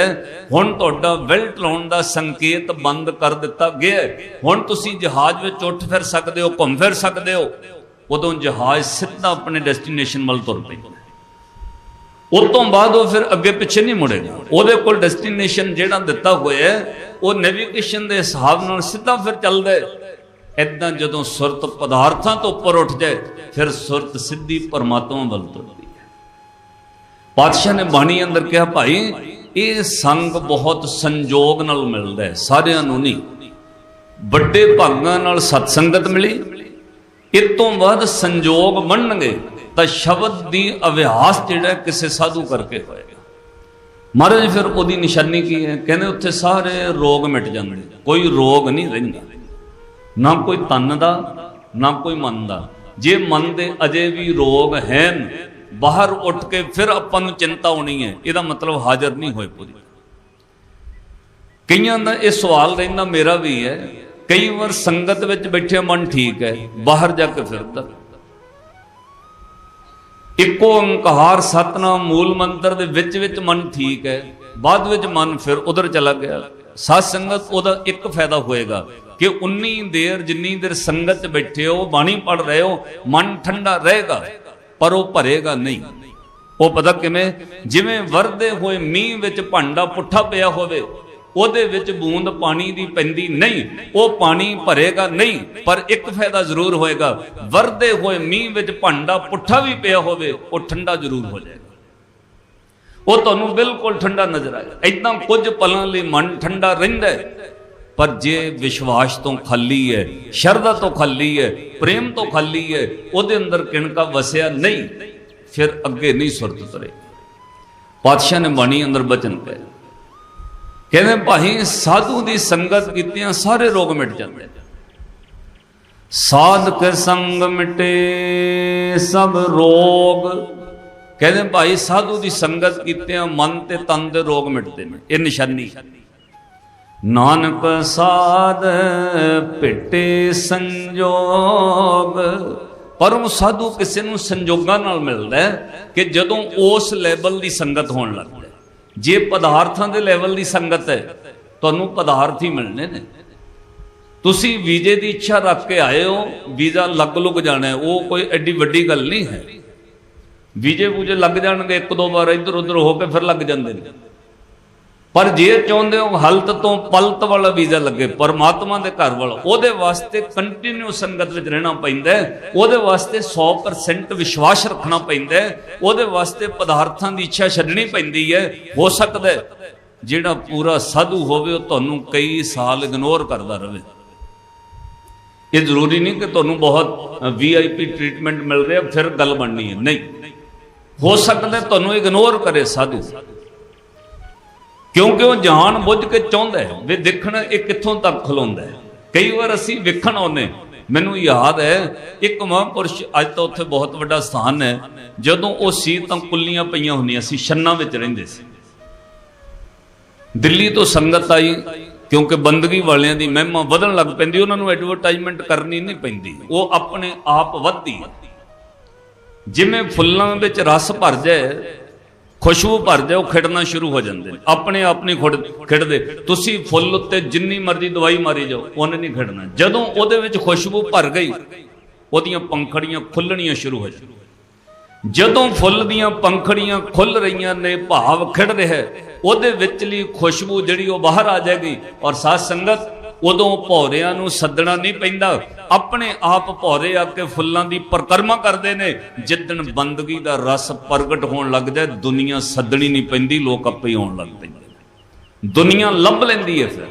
ਹੁਣ ਤੁਹਾਡਾ ਵੈਲਟ ਲਾਉਣ ਦਾ ਸੰਕੇਤ ਬੰਦ ਕਰ ਦਿੱਤਾ ਗਿਆ ਹੁਣ ਤੁਸੀਂ ਜਹਾਜ਼ ਵਿੱਚ ਉੱਠ ਫਿਰ ਸਕਦੇ ਹੋ, ਘੁੰਮ ਫਿਰ ਸਕਦੇ ਹੋ। ਉਦੋਂ ਜਹਾਜ਼ ਸਿੱਧਾ ਆਪਣੇ ਡੈਸਟੀਨੇਸ਼ਨ ਵੱਲ ਤੁਰ ਪੈਂਦਾ ਹੈ ਉਸ ਤੋਂ ਬਾਅਦ ਉਹ ਫਿਰ ਅੱਗੇ ਪਿੱਛੇ ਨਹੀਂ ਮੁੜੇਗਾ ਉਹਦੇ ਕੋਲ ਡੈਸਟੀਨੇਸ਼ਨ ਜਿਹੜਾ ਦਿੱਤਾ ਹੋਇਆ ਉਹ ਨੈਵੀਗੇਸ਼ਨ ਦੇ ਹਿਸਾਬ ਨਾਲ ਸਿੱਧਾ ਫਿਰ ਚੱਲਦਾ ਹੈ। ਇਦਾਂ ਜਦੋਂ ਸੁਰਤ ਪਦਾਰਥਾਂ ਤੋਂ ਉੱਪਰ ਉੱਠ ਜਾਏ, ਫਿਰ ਸੁਰਤ ਸਿੱਧੀ ਪਰਮਾਤਮਾ ਵੱਲ ਤੁਰਦੀ ਹੈ। ਪਾਤਸ਼ਾਹ ਨੇ ਬਾਣੀ ਅੰਦਰ ਕਿਹਾ, ਭਾਈ, ਇਹ ਸੰਗ ਬਹੁਤ ਸੰਜੋਗ ਨਾਲ ਮਿਲਦਾ ਹੈ, ਸਾਰਿਆਂ ਨੂੰ ਨਹੀਂ। ਵੱਡੇ ਭਾਗਾਂ ਨਾਲ ਸਤਸੰਗਤ ਮਿਲੀ ਇਹ ਤੋਂ ਵੱਧ ਸੰਜੋਗ ਮੰਨਣਗੇ ਤਾਂ ਸ਼ਬਦ ਦੀ ਅਭਿਆਸ ਜਿਹੜਾ ਕਿਸੇ ਸਾਧੂ ਕਰਕੇ ਹੋਏਗਾ। ਮਹਾਰਾਜ ਫਿਰ ਉਹਦੀ ਨਿਸ਼ਾਨੀ ਕੀ ਹੈ? ਕਹਿੰਦੇ ਉੱਥੇ ਸਾਰੇ ਰੋਗ ਮਿਟ ਜਾਂਦੇ ਕੋਈ ਰੋਗ ਨਹੀਂ ਰਹਿੰਦਾ। ਨਾ ਕੋਈ ਤਨ ਦਾ, ਨਾ ਕੋਈ ਮਨ ਦਾ। ਜੇ ਮਨ ਦੇ ਅਜੇ ਵੀ ਰੋਗ ਹਨ, ਬਾਹਰ ਉੱਠ ਕੇ ਫਿਰ ਆਪਾਂ ਨੂੰ ਚਿੰਤਾ ਹੋਣੀ ਹੈ। ਇਹਦਾ ਮਤਲਬ ਹਾਜ਼ਰ ਨਹੀਂ ਹੋਏ ਪੂਰੀ। ਕਈਆਂ ਦਾ ਇਹ ਸਵਾਲ ਰਹਿੰਦਾ, ਮੇਰਾ ਵੀ ਹੈ। ਕਈ ਵਾਰ ਸੰਗਤ ਵਿੱਚ ਬੈਠੇ ਮਨ ਠੀਕ ਹੈ, ਬਾਹਰ ਜਾ ਕੇ ਫਿਰਦਾ। ਇੱਕੋ ਓੰਕਾਰ ਸਤਨਾਮ ਮੂਲ ਮੰਤਰ ਦੇ ਵਿੱਚ ਵਿੱਚ ਮਨ ਠੀਕ ਹੈ, ਬਾਅਦ ਵਿੱਚ ਮਨ ਫਿਰ ਉਧਰ ਚਲਾ ਗਿਆ। ਸਾਧ ਸੰਗਤ ਉਹਦਾ ਇੱਕ ਫਾਇਦਾ ਹੋਏਗਾ ਕਿ ਉਨੀ ਦੇਰ ਜਿੰਨੀ ਦੇਰ ਸੰਗਤ 'ਚ ਬੈਠੇ ਹੋ, ਬਾਣੀ ਪੜ ਰਹੇ ਹੋ, ਮਨ ਠੰਡਾ ਰਹੇਗਾ, ਪਰ ਉਹ ਭਰੇਗਾ ਨਹੀਂ। ਉਹ ਪਤਾ ਕਿਵੇਂ? ਜਿਵੇਂ ਵਰਦੇ ਹੋਏ ਮੀਂਹ ਵਿੱਚ ਭਾਂਡਾ ਪੁੱਠਾ ਪਿਆ ਹੋਵੇ ਉਹਦੇ ਵਿੱਚ ਬੂੰਦ ਪਾਣੀ ਦੀ ਪੈਂਦੀ ਨਹੀਂ, ਉਹ ਪਾਣੀ ਭਰੇਗਾ ਨਹੀਂ, ਪਰ ਇੱਕ ਫਾਇਦਾ ਜ਼ਰੂਰ ਹੋਏਗਾ, ਵਰਦੇ ਹੋਏ ਮੀਂਹ ਵਿੱਚ ਭਾਂਡਾ ਪੁੱਠਾ ਵੀ ਪਿਆ ਹੋਵੇ, ਉਹ ਠੰਡਾ ਜ਼ਰੂਰ ਹੋ ਜਾਏਗਾ। ਉਹ ਤੁਹਾਨੂੰ ਬਿਲਕੁਲ ਠੰਡਾ ਨਜ਼ਰ ਆਏਗਾ। ਇਦਾਂ ਕੁਝ ਪਲਾਂ ਲਈ ਮਨ ਠੰਡਾ ਰਹਿੰਦਾ ਪਰ ਜੇ ਵਿਸ਼ਵਾਸ ਤੋਂ ਖਾਲੀ ਹੈ, ਸ਼ਰਧਾ ਤੋਂ ਖਾਲੀ ਹੈ, ਪ੍ਰੇਮ ਤੋਂ ਖਾਲੀ ਹੈ, ਉਹਦੇ ਅੰਦਰ ਕਿਣਕਾ ਵਸਿਆ ਨਹੀਂ, ਫਿਰ ਅੱਗੇ ਨਹੀਂ ਸੁਰਤ ਤਰੇ। ਪਾਤਸ਼ਾਹ ਨੇ ਬਾਣੀ ਅੰਦਰ ਬਚਨ ਕਹੇ ਕਹਿੰਦੇ ਭਾਈ ਸਾਧੂ ਦੀ ਸੰਗਤ ਕੀਤਿਆਂ ਸਾਰੇ ਰੋਗ ਮਿਟ ਜਾਂਦੇ ਸਾਧਕ ਸੰਗ ਮਿਟੇ, ਸਭ ਰੋਗ। ਕਹਿੰਦੇ ਭਾਈ ਸਾਧੂ ਦੀ ਸੰਗਤ ਕੀਤਿਆਂ, ਮਨ ਤੇ ਤਨ ਦੇ ਰੋਗ ਮਿਟਦੇ ਨੇ, ਇਹ ਨਿਸ਼ਾਨੀ। ਨਾਨਕ ਸਾਧ ਭਿਟੇ ਸੰਜੋਗ। ਪਰ ਉਹ ਸਾਧੂ ਕਿਸੇ ਨੂੰ ਸੰਜੋਗਾਂ ਨਾਲ ਮਿਲਦਾ ਕਿ ਜਦੋਂ ਉਸ ਲੈਵਲ ਦੀ ਸੰਗਤ ਹੋਣ ਲੱਗ ਜੇ ਪਦਾਰਥਾਂ ਦੇ ਲੈਵਲ ਦੀ ਸੰਗਤ ਹੈ, ਤੁਹਾਨੂੰ ਪਦਾਰਥ ਹੀ ਮਿਲਣੇ ਨੇ। ਤੁਸੀਂ ਵੀਜ਼ੇ ਦੀ ਇੱਛਾ ਰੱਖ ਕੇ ਆਏ ਹੋ, ਵੀਜ਼ਾ ਲੱਗ ਲੁੱਗ ਜਾਣਾ ਉਹ ਕੋਈ ਐਡੀ ਵੱਡੀ ਗੱਲ ਨਹੀਂ ਹੈ। ਵੀਜ਼ੇ ਵੂਜੇ ਲੱਗ ਜਾਣਗੇ, ਇੱਕ ਦੋ ਵਾਰ ਇੱਧਰ ਉੱਧਰ ਹੋ ਕੇ ਫਿਰ ਲੱਗ ਜਾਂਦੇ ਨੇ। ਪਰ ਜੇ ਚਾਹੁੰਦੇ ਹੋ ਹਲਤ ਤੋਂ ਪਲਤ ਵਾਲਾ ਵੀਜ਼ਾ ਲੱਗੇ, ਪਰਮਾਤਮਾ ਦੇ ਘਰ ਵਾਲਾ, ਉਹਦੇ ਵਾਸਤੇ ਕੰਟੀਨਿਊ ਸੰਗਤ ਵਿੱਚ ਰਹਿਣਾ ਪੈਂਦਾ ਉਹਦੇ ਵਾਸਤੇ 100% ਵਿਸ਼ਵਾਸ ਰੱਖਣਾ ਪੈਂਦਾ ਉਹਦੇ ਵਾਸਤੇ ਪਦਾਰਥਾਂ ਦੀ ਇੱਛਾ ਛੱਡਣੀ ਪੈਂਦੀ ਹੈ, ਹੋ ਸਕਦਾ ਜਿਹੜਾ ਪੂਰਾ ਸਾਧੂ ਹੋਵੇ, ਉਹ ਤੁਹਾਨੂੰ ਕਈ ਸਾਲ ਇਗਨੋਰ ਕਰਦਾ ਰਹੇ। ਇਹ ਜ਼ਰੂਰੀ ਨਹੀਂ ਕਿ ਤੁਹਾਨੂੰ ਬਹੁਤ ਵੀਆਈਪੀ ਟ੍ਰੀਟਮੈਂਟ ਮਿਲ ਰਿਹਾ, ਫਿਰ ਗੱਲ ਬਣਨੀ ਹੈ। ਨਹੀਂ। ਹੋ ਸਕਦਾ ਤੁਹਾਨੂੰ ਇਗਨੋਰ ਕਰੇ ਸਾਧੂ। ਕਿਉਂਕਿ ਉਹ ਜਾਣ ਬੁੱਝ ਕੇ ਚਾਹੁੰਦਾ ਹੈ ਵੀ ਦੇਖਣ ਇਹ ਕਿੱਥੋਂ ਤੱਕ ਖਲੋਂਦਾ ਹੈ। ਕਈ ਵਾਰ ਅਸੀਂ ਵੇਖਣ ਆਉਂਦੇ ਮੈਨੂੰ ਯਾਦ ਹੈ, ਇੱਕ ਮਹਾਂਪੁਰਸ਼ ਅੱਜ ਤਾਂ ਉੱਥੇ ਬਹੁਤ ਵੱਡਾ ਸਥਾਨ ਹੈ। ਜਦੋਂ ਉਹ ਸੀ ਤਾਂ ਕੁੱਲੀਆਂ ਪਈਆਂ ਹੁੰਦੀਆਂ ਸੀ, ਛੰਨਾਂ ਵਿੱਚ ਰਹਿੰਦੇ ਸੀ। ਦਿੱਲੀ ਤੋਂ ਸੰਗਤ ਆਈ, ਕਿਉਂਕਿ ਬੰਦਗੀ ਵਾਲਿਆਂ ਦੀ ਮਹਿਮਾ ਵਧਣ ਲੱਗ ਪੈਂਦੀ, ਉਹਨਾਂ ਨੂੰ ਐਡਵਰਟਾਈਜ਼ਮੈਂਟ ਕਰਨੀ ਨਹੀਂ ਪੈਂਦੀ। ਉਹ ਆਪਣੇ ਆਪ ਵੱਧਦੀ ਜਿਵੇਂ ਫੁੱਲਾਂ ਵਿੱਚ ਰਸ ਭਰ ਜਾਏ ਖੁਸ਼ਬੂ ਭਰਦੇ ਉਹ ਖਿੜਨਾ ਸ਼ੁਰੂ ਹੋ ਜਾਂਦੇ ਨੇ। ਆਪਣੇ ਆਪ ਨਹੀਂ ਖੁੜ ਖਿੜਦੇ। ਤੁਸੀਂ ਫੁੱਲ ਉੱਤੇ ਜਿੰਨੀ ਮਰਜ਼ੀ ਦਵਾਈ ਮਾਰੀ ਜਾਓ, ਉਹਨੇ ਨਹੀਂ ਖਿੜਨਾ। ਜਦੋਂ ਉਹਦੇ ਵਿੱਚ ਖੁਸ਼ਬੂ ਭਰ ਗਈ, ਉਹਦੀਆਂ ਪੰਖੜੀਆਂ ਖੁੱਲਣੀਆਂ ਸ਼ੁਰੂ ਹੋ ਜਾਂਦੀਆਂ। ਜਦੋਂ ਫੁੱਲ ਦੀਆਂ ਪੰਖੜੀਆਂ ਖੁੱਲ ਰਹੀਆਂ ਨੇ, ਭਾਵ ਖਿੜ ਰਿਹਾ ਉਹਦੇ ਵਿੱਚਲੀ ਖੁਸ਼ਬੂ ਜਿਹੜੀ ਉਹ ਬਾਹਰ ਆ ਜਾਏਗੀ। ਔਰ ਸਾਧ ਸੰਗਤ ਉਦੋਂ ਭੌਰਿਆਂ ਨੂੰ ਸੱਦਣਾ ਨਹੀਂ ਪੈਂਦਾ। ਆਪਣੇ ਆਪ ਭੌਰੇ ਆ ਕੇ ਫੁੱਲਾਂ ਦੀ ਪਰਕਰਮਾ ਕਰਦੇ ਨੇ। ਜਿੱਦਣ ਬੰਦਗੀ ਦਾ ਰਸ ਪ੍ਰਗਟ ਹੋਣ ਲੱਗਦਾ ਦੁਨੀਆ ਸੱਦਣੀ ਨਹੀਂ ਪੈਂਦੀ, ਲੋਕ ਆਪੇ ਆਉਣ ਲੱਗ ਪੈਂਦੇ ਦੁਨੀਆ ਲੱਭ ਲੈਂਦੀ ਹੈ ਫਿਰ।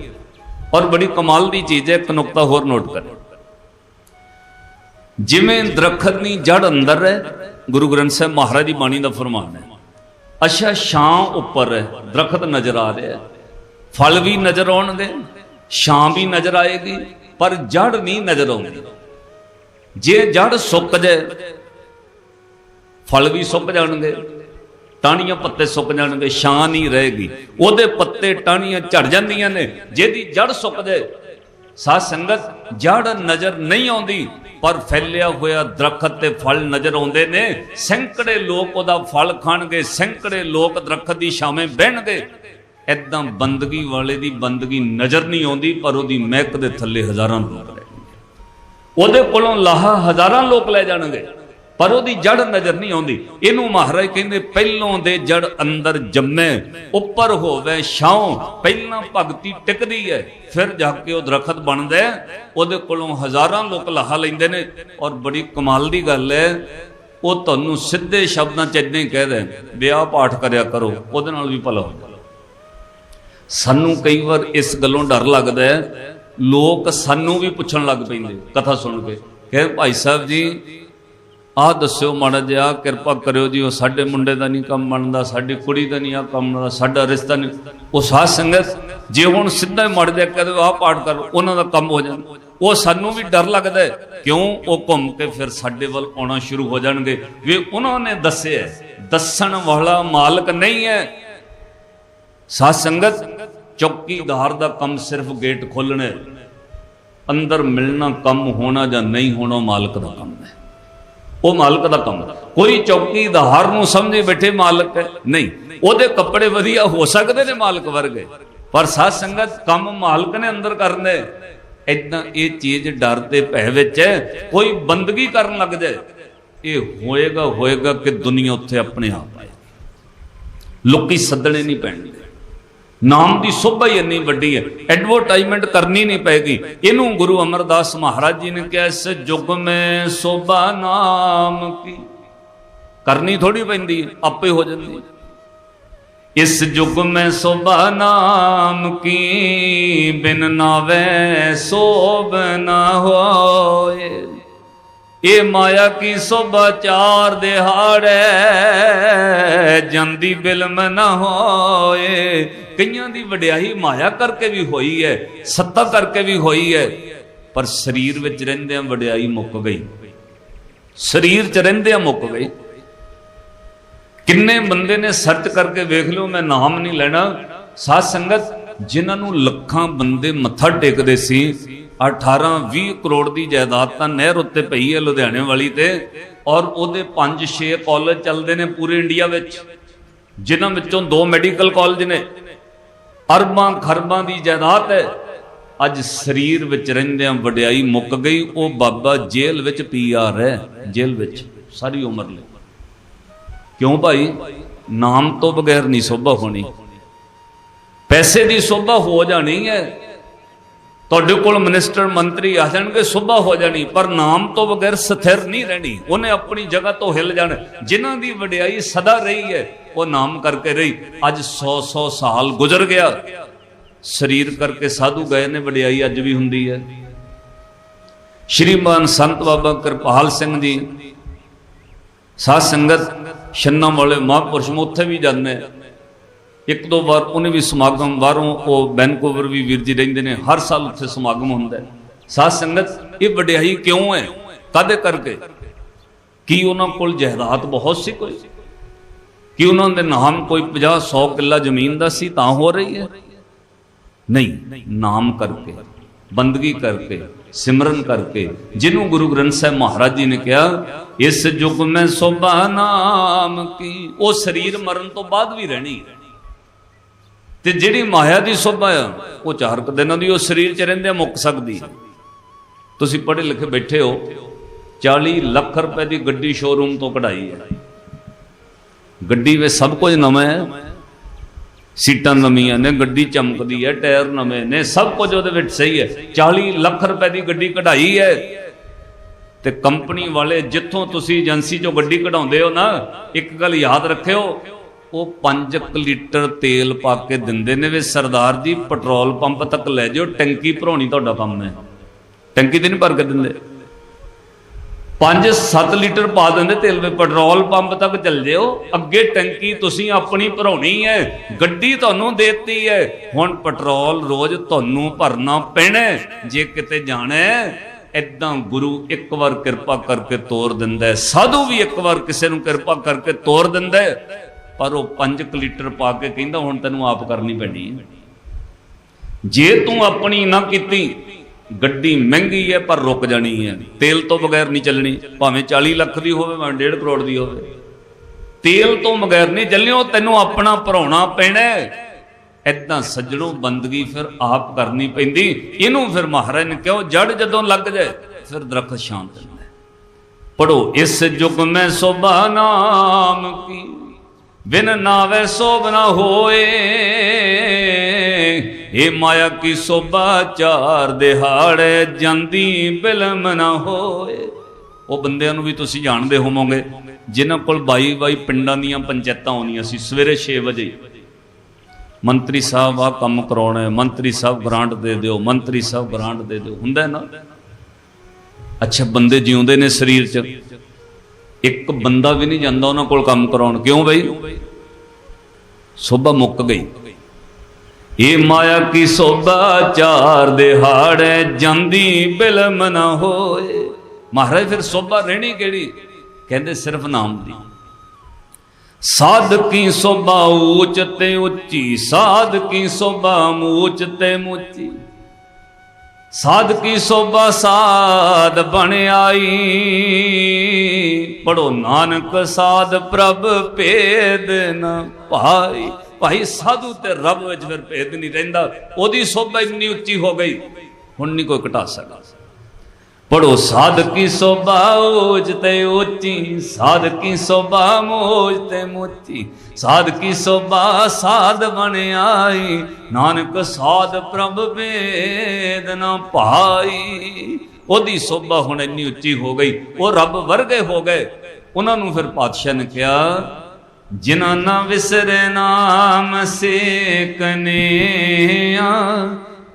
ਔਰ ਬੜੀ ਕਮਾਲ ਦੀ ਚੀਜ਼ ਹੈ, ਇੱਕ ਨੁਕਤਾ ਹੋਰ ਨੋਟ ਕਰੋ। ਜਿਵੇਂ ਦਰਖਤ ਦੀ ਜੜ ਅੰਦਰ ਹੈ, ਗੁਰੂ ਗ੍ਰੰਥ ਸਾਹਿਬ ਮਹਾਰਾਜ ਦੀ ਬਾਣੀ ਦਾ ਫਰਮਾਨ ਹੈ, ਅੱਛਾ ਛਾਂ ਉੱਪਰ ਹੈ, ਦਰਖਤ ਨਜ਼ਰ ਆ ਰਿਹਾ ਫਲ ਵੀ ਨਜ਼ਰ ਆਉਣਗੇ ਛਾਂ ਵੀ ਨਜ਼ਰ ਆਏਗੀ, ਪਰ ਜੜ ਨਹੀਂ ਨਜ਼ਰ ਆਉਂਦੀ। ਜੇ ਜੜ ਸੁੱਕ ਜਾਏ, ਫਲ ਵੀ ਸੁੱਕ ਜਾਣਗੇ, ਟਾਹਣੀਆਂ ਪੱਤੇ ਸੁੱਕ ਜਾਣਗੇ, ਛਾਂ ਨਹੀਂ ਰਹੇਗੀ। ਉਹਦੇ ਪੱਤੇ ਟਾਹਣੀਆਂ ਝੜ ਜਾਂਦੀਆਂ ਨੇ। ਜਿਹਦੀ ਜੜ ਸੁੱਕ ਜਾਏ, ਸਾਧ ਸੰਗਤ, ਜੜ ਨਜ਼ਰ ਨਹੀਂ ਆਉਂਦੀ, ਪਰ ਫੈਲਿਆ ਹੋਇਆ ਦਰਖਤ ਤੇ ਫਲ ਨਜ਼ਰ ਆਉਂਦੇ ਨੇ। ਸੈਂਕੜੇ ਲੋਕ ਉਹਦਾ ਫਲ ਖਾਣਗੇ, ਸੈਂਕੜੇ ਲੋਕ ਦਰਖਤ ਦੀ ਛਾਵੇਂ ਬਹਿਣਗੇ। ਐਦਾਂ ਬੰਦਗੀ ਵਾਲੇ ਦੀ ਬੰਦਗੀ ਨਜ਼ਰ ਨਹੀਂ ਆਉਂਦੀ, ਪਰ ਉਹਦੀ ਮਹਿਕ ਦੇ ਥੱਲੇ ਹਜ਼ਾਰਾਂ ਲੋਕ ਲੈ ਉਹਦੇ ਕੋਲੋਂ ਲਾਹਾ ਹਜ਼ਾਰਾਂ ਲੋਕ ਲੈ ਜਾਣਗੇ, ਪਰ ਉਹਦੀ ਜੜ ਨਜ਼ਰ ਨਹੀਂ ਆਉਂਦੀ। ਇਹਨੂੰ ਮਹਾਰਾਜ ਕਹਿੰਦੇ, ਪਹਿਲੋਂ ਦੇ ਜੜ ਅੰਦਰ ਜੰਮੇ, ਉੱਪਰ ਹੋਵੇ ਛਾਂ ਪਹਿਲਾਂ ਭਗਤੀ ਟਿਕਦੀ ਹੈ, ਫਿਰ ਜਾ ਕੇ ਉਹ ਦਰਖਤ ਬਣਦਾ ਉਹਦੇ ਕੋਲੋਂ ਹਜ਼ਾਰਾਂ ਲੋਕ ਲਾਹਾ ਲੈਂਦੇ ਨੇ। ਔਰ ਬੜੀ ਕਮਾਲ ਦੀ ਗੱਲ ਹੈ, ਉਹ ਤੁਹਾਨੂੰ ਸਿੱਧੇ ਸ਼ਬਦਾਂ ਚ ਇਦਾਂ ਹੀ ਕਹਿ ਕਹਿਦਾ ਵਿਆਹ ਪਾਠ ਕਰਿਆ ਕਰੋ, ਉਹਦੇ ਨਾਲ ਵੀ ਭਲਾ ਹੋ ਸਾਨੂੰ ਕਈ ਵਾਰ ਇਸ ਗੱਲੋਂ ਡਰ ਲੱਗਦਾ ਹੈ। ਲੋਕ ਸਾਨੂੰ ਵੀ ਪੁੱਛਣ ਲੱਗ ਪੈਂਦੇ, ਕਥਾ ਸੁਣ ਕੇ। ਕਹਿੰਦੇ ਭਾਈ ਸਾਹਿਬ ਜੀ, ਆਹ ਦੱਸਿਓ ਮਾੜਾ ਜਿਹਾ, ਕਿਰਪਾ ਕਰਿਓ ਜੀ, ਉਹ ਸਾਡੇ ਮੁੰਡੇ ਦਾ ਨਹੀਂ ਕੰਮ ਬਣਦਾ, ਸਾਡੀ ਕੁੜੀ ਦਾ ਨਹੀਂ ਆ ਕੰਮ ਬਣਦਾ, ਸਾਡਾ ਰਿਸ਼ਤਾ ਨਹੀਂ। ਉਹ ਸਾਧ ਸੰਗਤ, ਜੇ ਹੁਣ ਸਿੱਧਾ ਹੀ ਮੜ ਜਾ ਕਹਦੇ ਆਹ ਪਾਠ ਕਰ, ਉਹਨਾਂ ਦਾ ਕੰਮ ਹੋ ਜਾਂਦਾ ਉਹ ਸਾਨੂੰ ਵੀ ਡਰ ਲੱਗਦਾ ਕਿਉਂ? ਉਹ ਘੁੰਮ ਕੇ ਫਿਰ ਸਾਡੇ ਵੱਲ ਆਉਣਾ ਸ਼ੁਰੂ ਹੋ ਜਾਣਗੇ। ਵੀ ਉਹਨਾਂ ਨੇ ਦੱਸਿਆ ਦੱਸਣ ਵਾਲਾ ਮਾਲਕ ਨਹੀਂ ਹੈ। ਸਾਧ ਸੰਗਤ, ਚੌਕੀਦਾਰ ਦਾ ਕੰਮ ਸਿਰਫ ਗੇਟ ਖੋਲਣਾ ਅੰਦਰ ਮਿਲਣਾ ਕੰਮ ਹੋਣਾ ਜਾਂ ਨਹੀਂ ਹੋਣਾ ਉਹ ਮਾਲਕ ਦਾ ਕੰਮ ਹੈ। ਉਹ ਮਾਲਕ ਦਾ ਕੰਮ ਹੈ। ਕੋਈ ਚੌਕੀਦਾਰ ਨੂੰ ਸਮਝੇ ਬੈਠੇ ਮਾਲਕ ਹੈ, ਨਹੀਂ। ਉਹਦੇ ਕੱਪੜੇ ਵਧੀਆ ਹੋ ਸਕਦੇ ਨੇ ਮਾਲਕ ਵਰਗੇ। ਪਰ ਸਾਧ ਸੰਗਤ ਕੰਮ ਮਾਲਕ ਨੇ ਅੰਦਰ ਕਰਨੇ। ਇਦਾਂ ਇਹ ਚੀਜ਼ ਡਰ ਦੇ ਭੈ ਵਿੱਚ ਹੈ। ਕੋਈ ਬੰਦਗੀ ਕਰਨ ਲੱਗ ਜਾਏ। ਇਹ ਹੋਏਗਾ ਹੋਏਗਾ ਕਿ ਦੁਨੀਆ ਉੱਥੇ ਆਪਣੇ ਆਪ ਆਏ ਲੋਕੀ ਸੱਦਣੇ ਨਹੀਂ ਪੈਣਗੇ। ਨਾਮ ਦੀ ਸੋਭਾ ਹੀ ਇੰਨੀ ਵੱਡੀ ਹੈ। ਐਡਵਰਟਾਈਜ਼ਮੈਂਟ ਕਰਨੀ ਨਹੀਂ ਪੈਗੀ। ਇਹਨੂੰ ਗੁਰੂ ਅਮਰਦਾਸ ਮਹਾਰਾਜ ਜੀ ਨੇ ਕਿਹਾ, ਇਸ ਯੁੱਗ ਮੈਂ ਸੋਭਾ ਨਾਮ ਕੀ। ਕਰਨੀ ਥੋੜੀ ਪੈਂਦੀ ਹੈ, ਆਪੇ ਹੋ ਜਾਂਦੀ ਹੈ। ਇਸ ਯੁੱਗ ਮੈਂ ਸੋਭਾ ਨਾਮ ਕੀ, ਬਿਨ ਨਾਵੇ ਸੋਭ ਨਾ ਹੋਏ। ਇਹ ਮਾਇਆ ਕੀ ਸੋਭਾ ਚਾਰ ਦਿਹਾੜੇ, ਜਾਂਦੀ ਬਿਲਮ ਨਾ ਹੋਏ। ਕਈਆਂ ਦੀ ਵਡਿਆਈ ਮਾਇਆ ਕਰਕੇ ਵੀ ਹੋਈ ਹੈ, ਸੱਤਾ ਕਰਕੇ ਵੀ ਹੋਈ ਹੈ, ਪਰ ਸਰੀਰ ਵਿੱਚ ਰਹਿੰਦਿਆਂ ਵਡਿਆਈ ਮੁੱਕ ਗਈ। ਸਰੀਰ 'ਚ ਰਹਿੰਦਿਆਂ ਮੁੱਕ ਗਈ। ਕਿੰਨੇ ਬੰਦੇ ਨੇ ਸਰਚ ਕਰਕੇ ਵੇਖ ਲਿਓ, ਮੈਂ ਨਾਮ ਨਹੀਂ ਲੈਣਾ। ਸਾਧ ਸੰਗਤ, ਜਿਨ੍ਹਾਂ ਨੂੰ ਲੱਖਾਂ ਬੰਦੇ ਮੱਥਾ ਟੇਕਦੇ ਸੀ 18 20 ਕਰੋੜ ਦੀ ਜਾਇਦਾਦ ਤਾਂ ਨਹਿਰ ਉੱਤੇ ਪਈ ਹੈ, ਲੁਧਿਆਣੇ ਵਾਲੀ ਤੇ, ਔਰ ਉਹਦੇ 5-6 ਕਾਲਜ ਚੱਲਦੇ ਨੇ ਪੂਰੇ ਇੰਡੀਆ ਵਿੱਚ, ਜਿਨ੍ਹਾਂ ਵਿੱਚੋਂ ਦੋ ਮੈਡੀਕਲ ਕਾਲਜ ਨੇ। ਅਰਬਾਂ ਖਰਬਾਂ ਦੀ ਜਾਇਦਾਦ ਹੈ। ਅੱਜ ਸਰੀਰ ਵਿੱਚ ਰਹਿੰਦਿਆਂ ਵਡਿਆਈ ਮੁੱਕ ਗਈ, ਉਹ ਬਾਬਾ ਜੇਲ੍ਹ ਵਿੱਚ ਪੀ ਆ ਰਿਹਾ ਜੇਲ੍ਹ ਵਿੱਚ, ਸਾਰੀ ਉਮਰ ਲਈ। ਕਿਉਂ ਭਾਈ? ਨਾਮ ਤੋਂ ਬਗੈਰ ਨਹੀਂ ਸੋਭਾ ਹੋਣੀ। ਪੈਸੇ ਦੀ ਸੋਭਾ ਹੋ ਜਾਣੀ ਹੈ। ਤੁਹਾਡੇ ਕੋਲ ਮਿਨਿਸਟਰ ਮੰਤਰੀ ਆ ਜਾਣਗੇ ਸੁਭਾ ਹੋ ਜਾਣੀ, ਪਰ ਨਾਮ ਤੋਂ ਬਗੈਰ ਸਥਿਰ ਨਹੀਂ ਰਹਿਣੀ। ਉਹਨੇ ਆਪਣੀ ਜਗ੍ਹਾ ਤੋਂ ਹਿੱਲ ਜਾਣਾ। ਜਿਨ੍ਹਾਂ ਦੀ ਵਡਿਆਈ ਸਦਾ ਰਹੀ ਹੈ, ਉਹ ਨਾਮ ਕਰਕੇ ਰਹੀ। ਅੱਜ 100 100 ਸਾਲ ਗੁਜ਼ਰ ਗਿਆ। ਸਰੀਰ ਕਰਕੇ ਸਾਧੂ ਗਏ ਨੇ, ਵਡਿਆਈ ਅੱਜ ਵੀ ਹੁੰਦੀ ਹੈ। ਸ਼੍ਰੀਮਾਨ ਸੰਤ ਬਾਬਾ ਕਿਰਪਾਲ ਸਿੰਘ ਜੀ, ਸਾਧ ਸੰਗਤ, ਛੰਨਾ ਵਾਲੇ ਮਹਾਂਪੁਰਸ਼ ਨੂੰ ਉੱਥੇ ਵੀ ਜਾਂਦੇ ਇੱਕ ਦੋ ਵਾਰ ਉਹਨੇ ਵੀ ਸਮਾਗਮ ਬਾਹਰੋਂ, ਉਹ ਵੈਨਕੂਵਰ ਵੀ ਵੀਰ ਜੀ ਰਹਿੰਦੇ ਨੇ, ਹਰ ਸਾਲ ਉੱਥੇ ਸਮਾਗਮ ਹੁੰਦਾ ਹੈ। ਸਾਧ ਸੰਗਤ, ਇਹ ਵਡਿਆਈ ਕਿਉਂ ਹੈ? ਕਾਦੇ ਕਰਕੇ? ਕੀ ਉਹਨਾਂ ਕੋਲ ਜਾਇਦਾਦ ਬਹੁਤ ਸੀ ਕੋਈ? ਕੀ ਉਹਨਾਂ ਦੇ ਨਾਮ ਕੋਈ 50 100 ਕਿੱਲਾ ਜ਼ਮੀਨ ਦਾ ਸੀ, ਤਾਂ ਹੋ ਰਹੀ ਹੈ? ਨਹੀਂ, ਨਾਮ ਕਰਕੇ, ਬੰਦਗੀ ਕਰਕੇ, ਸਿਮਰਨ ਕਰਕੇ, ਜਿਹਨੂੰ ਗੁਰੂ ਗ੍ਰੰਥ ਸਾਹਿਬ ਮਹਾਰਾਜ ਜੀ ਨੇ ਕਿਹਾ, ਇਸ ਯੁੱਗ ਮੈਂ ਸੋਭਾ ਨਾਮ ਕੀ, ਉਹ ਸਰੀਰ ਮਰਨ ਤੋਂ ਬਾਅਦ ਵੀ ਰਹਿਣੀ ਹੈ। ਤੇ ਜਿਹੜੀ ਮਾਇਆ ਦੀ ਸੋਭਾ ਆ, ਉਹ ਚਾਰ ਕੁ ਦਿਨਾਂ ਦੀ, ਉਹ ਸਰੀਰ 'ਚ ਰਹਿੰਦੇ ਮੁੱਕ ਸਕਦੀ ਤੁਸੀਂ ਪੜ੍ਹੇ ਲਿਖੇ ਬੈਠੇ ਹੋ 40 ਲੱਖ ਰੁਪਏ ਦੀ ਗੱਡੀ ਸ਼ੋਰੂਮ ਤੋਂ ਕਢਾਈ ਹੈ। ਗੱਡੀ ਵਿੱਚ ਸਭ ਕੁਝ ਨਵਾਂ ਹੈ। ਸੀਟਾਂ ਨਵੀਆਂ ਨੇ, ਗੱਡੀ ਚਮਕਦੀ ਹੈ, ਟਾਇਰ ਨਵੇਂ ਨੇ, ਸਭ ਕੁਝ ਉਹਦੇ ਵਿੱਚ ਸਹੀ ਹੈ। 40 ਲੱਖ ਰੁਪਏ ਦੀ ਗੱਡੀ ਕਢਾਈ ਹੈ। ਤੇ ਕੰਪਨੀ ਵਾਲੇ ਜਿੱਥੋਂ ਤੁਸੀਂ ਏਜੰਸੀ ਚੋਂ ਗੱਡੀ ਕਢਾਉਂਦੇ ਹੋ ਨਾ, ਇੱਕ ਗੱਲ ਯਾਦ ਰੱਖਿਓ ਉਹ 5 ਲੀਟਰ ਤੇਲ ਪਾ ਕੇ ਦਿੰਦੇ ਨੇ ਵੀ ਸਰਦਾਰ ਜੀ, ਪੈਟਰੋਲ ਪੰਪ ਤੱਕ ਲੈ ਜਾਓ, ਟੈਂਕੀ ਭਰਾਉਣੀ ਤੁਹਾਡਾ ਕੰਮ ਹੈ। ਟੈਂਕੀ ਤੇ ਨਹੀਂ ਭਰ ਕੇ ਦਿੰਦੇ। 5-7 ਲੀਟਰ ਪਾ ਦਿੰਦੇ ਤੇਲ ਵਿੱਚ, ਪੈਟਰੋਲ ਪੰਪ ਤੱਕ ਚੱਲ ਜਿਓ। ਅੱਗੇ ਟੈਂਕੀ ਤੁਸੀਂ ਆਪਣੀ ਭਰਾਉਣੀ ਹੈ, ਗੱਡੀ ਤੁਹਾਨੂੰ ਦੇਤੀ ਹੈ। ਹੁਣ ਪੈਟਰੋਲ ਰੋਜ਼ ਤੁਹਾਨੂੰ ਭਰਨਾ ਪੈਣਾ ਜੇ ਕਿਤੇ ਜਾਣਾ ਐਦਾਂ ਗੁਰੂ ਇੱਕ ਵਾਰ ਕਿਰਪਾ ਕਰਕੇ ਤੋਰ ਦਿੰਦਾ ਸਾਧੂ ਵੀ ਇੱਕ ਵਾਰ ਕਿਸੇ ਨੂੰ ਕਿਰਪਾ ਕਰਕੇ ਤੋਰ ਦਿੰਦਾ ਪਰ ਉਹ 5 ਲੀਟਰ ਪਾ ਕੇ ਕਹਿੰਦਾ, ਹੁਣ ਤੈਨੂੰ ਆਪ ਕਰਨੀ ਪੈਣੀ ਹੈ। ਜੇ ਤੂੰ ਆਪਣੀ ਨਾ ਕੀਤੀ, ਗੱਡੀ ਮਹਿੰਗੀ ਹੈ ਪਰ ਰੁਕ ਜਾਣੀ ਹੈ। ਤੇਲ ਤੋਂ ਬਗੈਰ ਨਹੀਂ ਚੱਲਣੀ। ਭਾਵੇਂ 40 ਲੱਖ ਦੀ ਹੋਵੇ, ਭਾਵੇਂ 1.5 ਕਰੋੜ ਦੀ ਹੋਵੇ। ਤੇਲ ਤੋਂ ਬਗੈਰ ਨਹੀਂ ਚੱਲਿਓ ਤੈਨੂੰ ਆਪਣਾ ਭਰਾਉਣਾ ਪੈਣਾ ਐਦਾਂ ਸੱਜਣੋਂ, ਬੰਦਗੀ ਫਿਰ ਆਪ ਕਰਨੀ ਪੈਂਦੀ। ਇਹਨੂੰ ਫਿਰ ਮਹਾਰਾਜ ਨੇ ਕਿਹਾ ਜੜ ਜਦੋਂ ਲੱਗ ਜਾਏ, ਫਿਰ ਦਰਖਤ ਸ਼ਾਂਤ ਹੁੰਦਾ ਪੜੋ ਇਸ ਯੁਗ ਮੈਂ ਸੋਭਾ ਨਾਮ ਕੀ ਬਿਨ ਨਾਵੇ ਸੋਭ ਹੋਏ। ਇਹ ਮਾਇਆ ਕੀ ਸੋਭਾ ਚਾਰ ਦਿਹਾੜੇ ਜਾਂਦੀ ਬਿਲਮ ਨਾ ਹੋਏ। ਉਹ ਬੰਦਿਆਂ ਨੂੰ ਵੀ ਤੁਸੀਂ ਜਾਣਦੇ ਹੋਵੋਗੇ, ਜਿਨ੍ਹਾਂ ਕੋਲ 22 22 ਪਿੰਡਾਂ ਦੀਆਂ ਪੰਚਾਇਤਾਂ ਆਉਂਦੀਆਂ ਸੀ ਸਵੇਰੇ 6 ਵਜੇ। ਮੰਤਰੀ ਸਾਹਿਬ ਆ ਕੰਮ ਕਰਾਉਣਾ ਹੈ, ਮੰਤਰੀ ਸਾਹਿਬ ਗ੍ਰਾਂਟ ਦੇ ਦਿਓ, ਮੰਤਰੀ ਸਾਹਿਬ ਗ੍ਰਾਂਟ ਦੇ ਦਿਓ। ਹੁੰਦਾ ਨਾ? ਅੱਛਾ, ਬੰਦੇ ਜਿਉਂਦੇ ਨੇ ਸਰੀਰ 'ਚ। ਇੱਕ ਬੰਦਾ ਵੀ ਨਹੀਂ ਜਾਂਦਾ ਉਹਨਾਂ ਕੋਲ ਕੰਮ ਕਰਾਉਣ। ਕਿਉਂ ਬਈ? ਸੋਭਾ ਮੁੱਕ ਗਈ। ਇਹ ਮਾਇਆ ਕੀ ਸੋਭਾ? ਚਾਰ ਦਿਹਾੜੇ ਜਾਂਦੀ ਬਿਲਮ ਨਾ ਹੋਏ। ਮਹਾਰਾਜ, ਫਿਰ ਸੋਭਾ ਰਹਿਣੀ ਕਿਹੜੀ? ਕਹਿੰਦੇ ਸਿਰਫ ਨਾਮ ਦੀ। ਸਾਧਕੀ ਸੋਭਾ? ਉੱਚ ਤੇ ਉੱਚੀ। ਸਾਧਕੀ ਸੋਭਾ? ਮੂਚ ਤੇ ਮੂਚੀ। ਸਾਧ ਕੀ ਸੋਭਾ ਸਾਧ ਬਣ ਆਈ? ਪੜੋ ਨਾਨਕ ਸਾਧ ਪ੍ਰਭ ਭੇਦ ਨ ਭਾਈ ਭਾਈ ਸਾਧੂ ਤੇ ਰੱਬ ਵਿੱਚ ਫਿਰ ਭੇਦ ਨਹੀਂ ਰਹਿੰਦਾ। ਉਹਦੀ ਸੋਭਾ ਇੰਨੀ ਉੱਚੀ ਹੋ ਗਈ। ਹੁਣ ਨਹੀਂ ਕੋਈ ਘਟਾ ਸਕਦਾ। ਪੜੋ ਸਾਧਕੀ ਸੋਭਾ, ਓਜ ਤੇ ਉੱਚੀ ਸਾਧਕੀ ਸੋਭਾ, ਮੋਜ ਤੇ ਮੋਚੀ। ਸਾਧਕੀ ਸੋਭਾ, ਸਾਧ ਬਣ ਆਈ। ਨਾਨਕ ਸਾਧ ਪ੍ਰਭ ਵੇਦ ਨਾ ਭਾਈ। ਉਹਦੀ ਸੋਭਾ ਹੁਣ ਇੰਨੀ ਉੱਚੀ ਹੋ ਗਈ, ਉਹ ਰੱਬ ਵਰਗੇ ਹੋ ਗਏ। ਉਹਨਾਂ ਨੂੰ ਫਿਰ ਪਾਤਸ਼ਾਹ ਨੇ ਕਿਹਾ, ਜਿਨ੍ਹਾਂ ਨਾ ਵਿਸਰੇ ਨਾਮ ਸੇਕਨੇ ਆ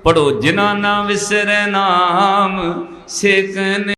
ਪੜੋ, ਜਿਨ੍ਹਾਂ ਨਾ ਵਿਸਰੇ ਨਾਮ ਸੇਕਨੇ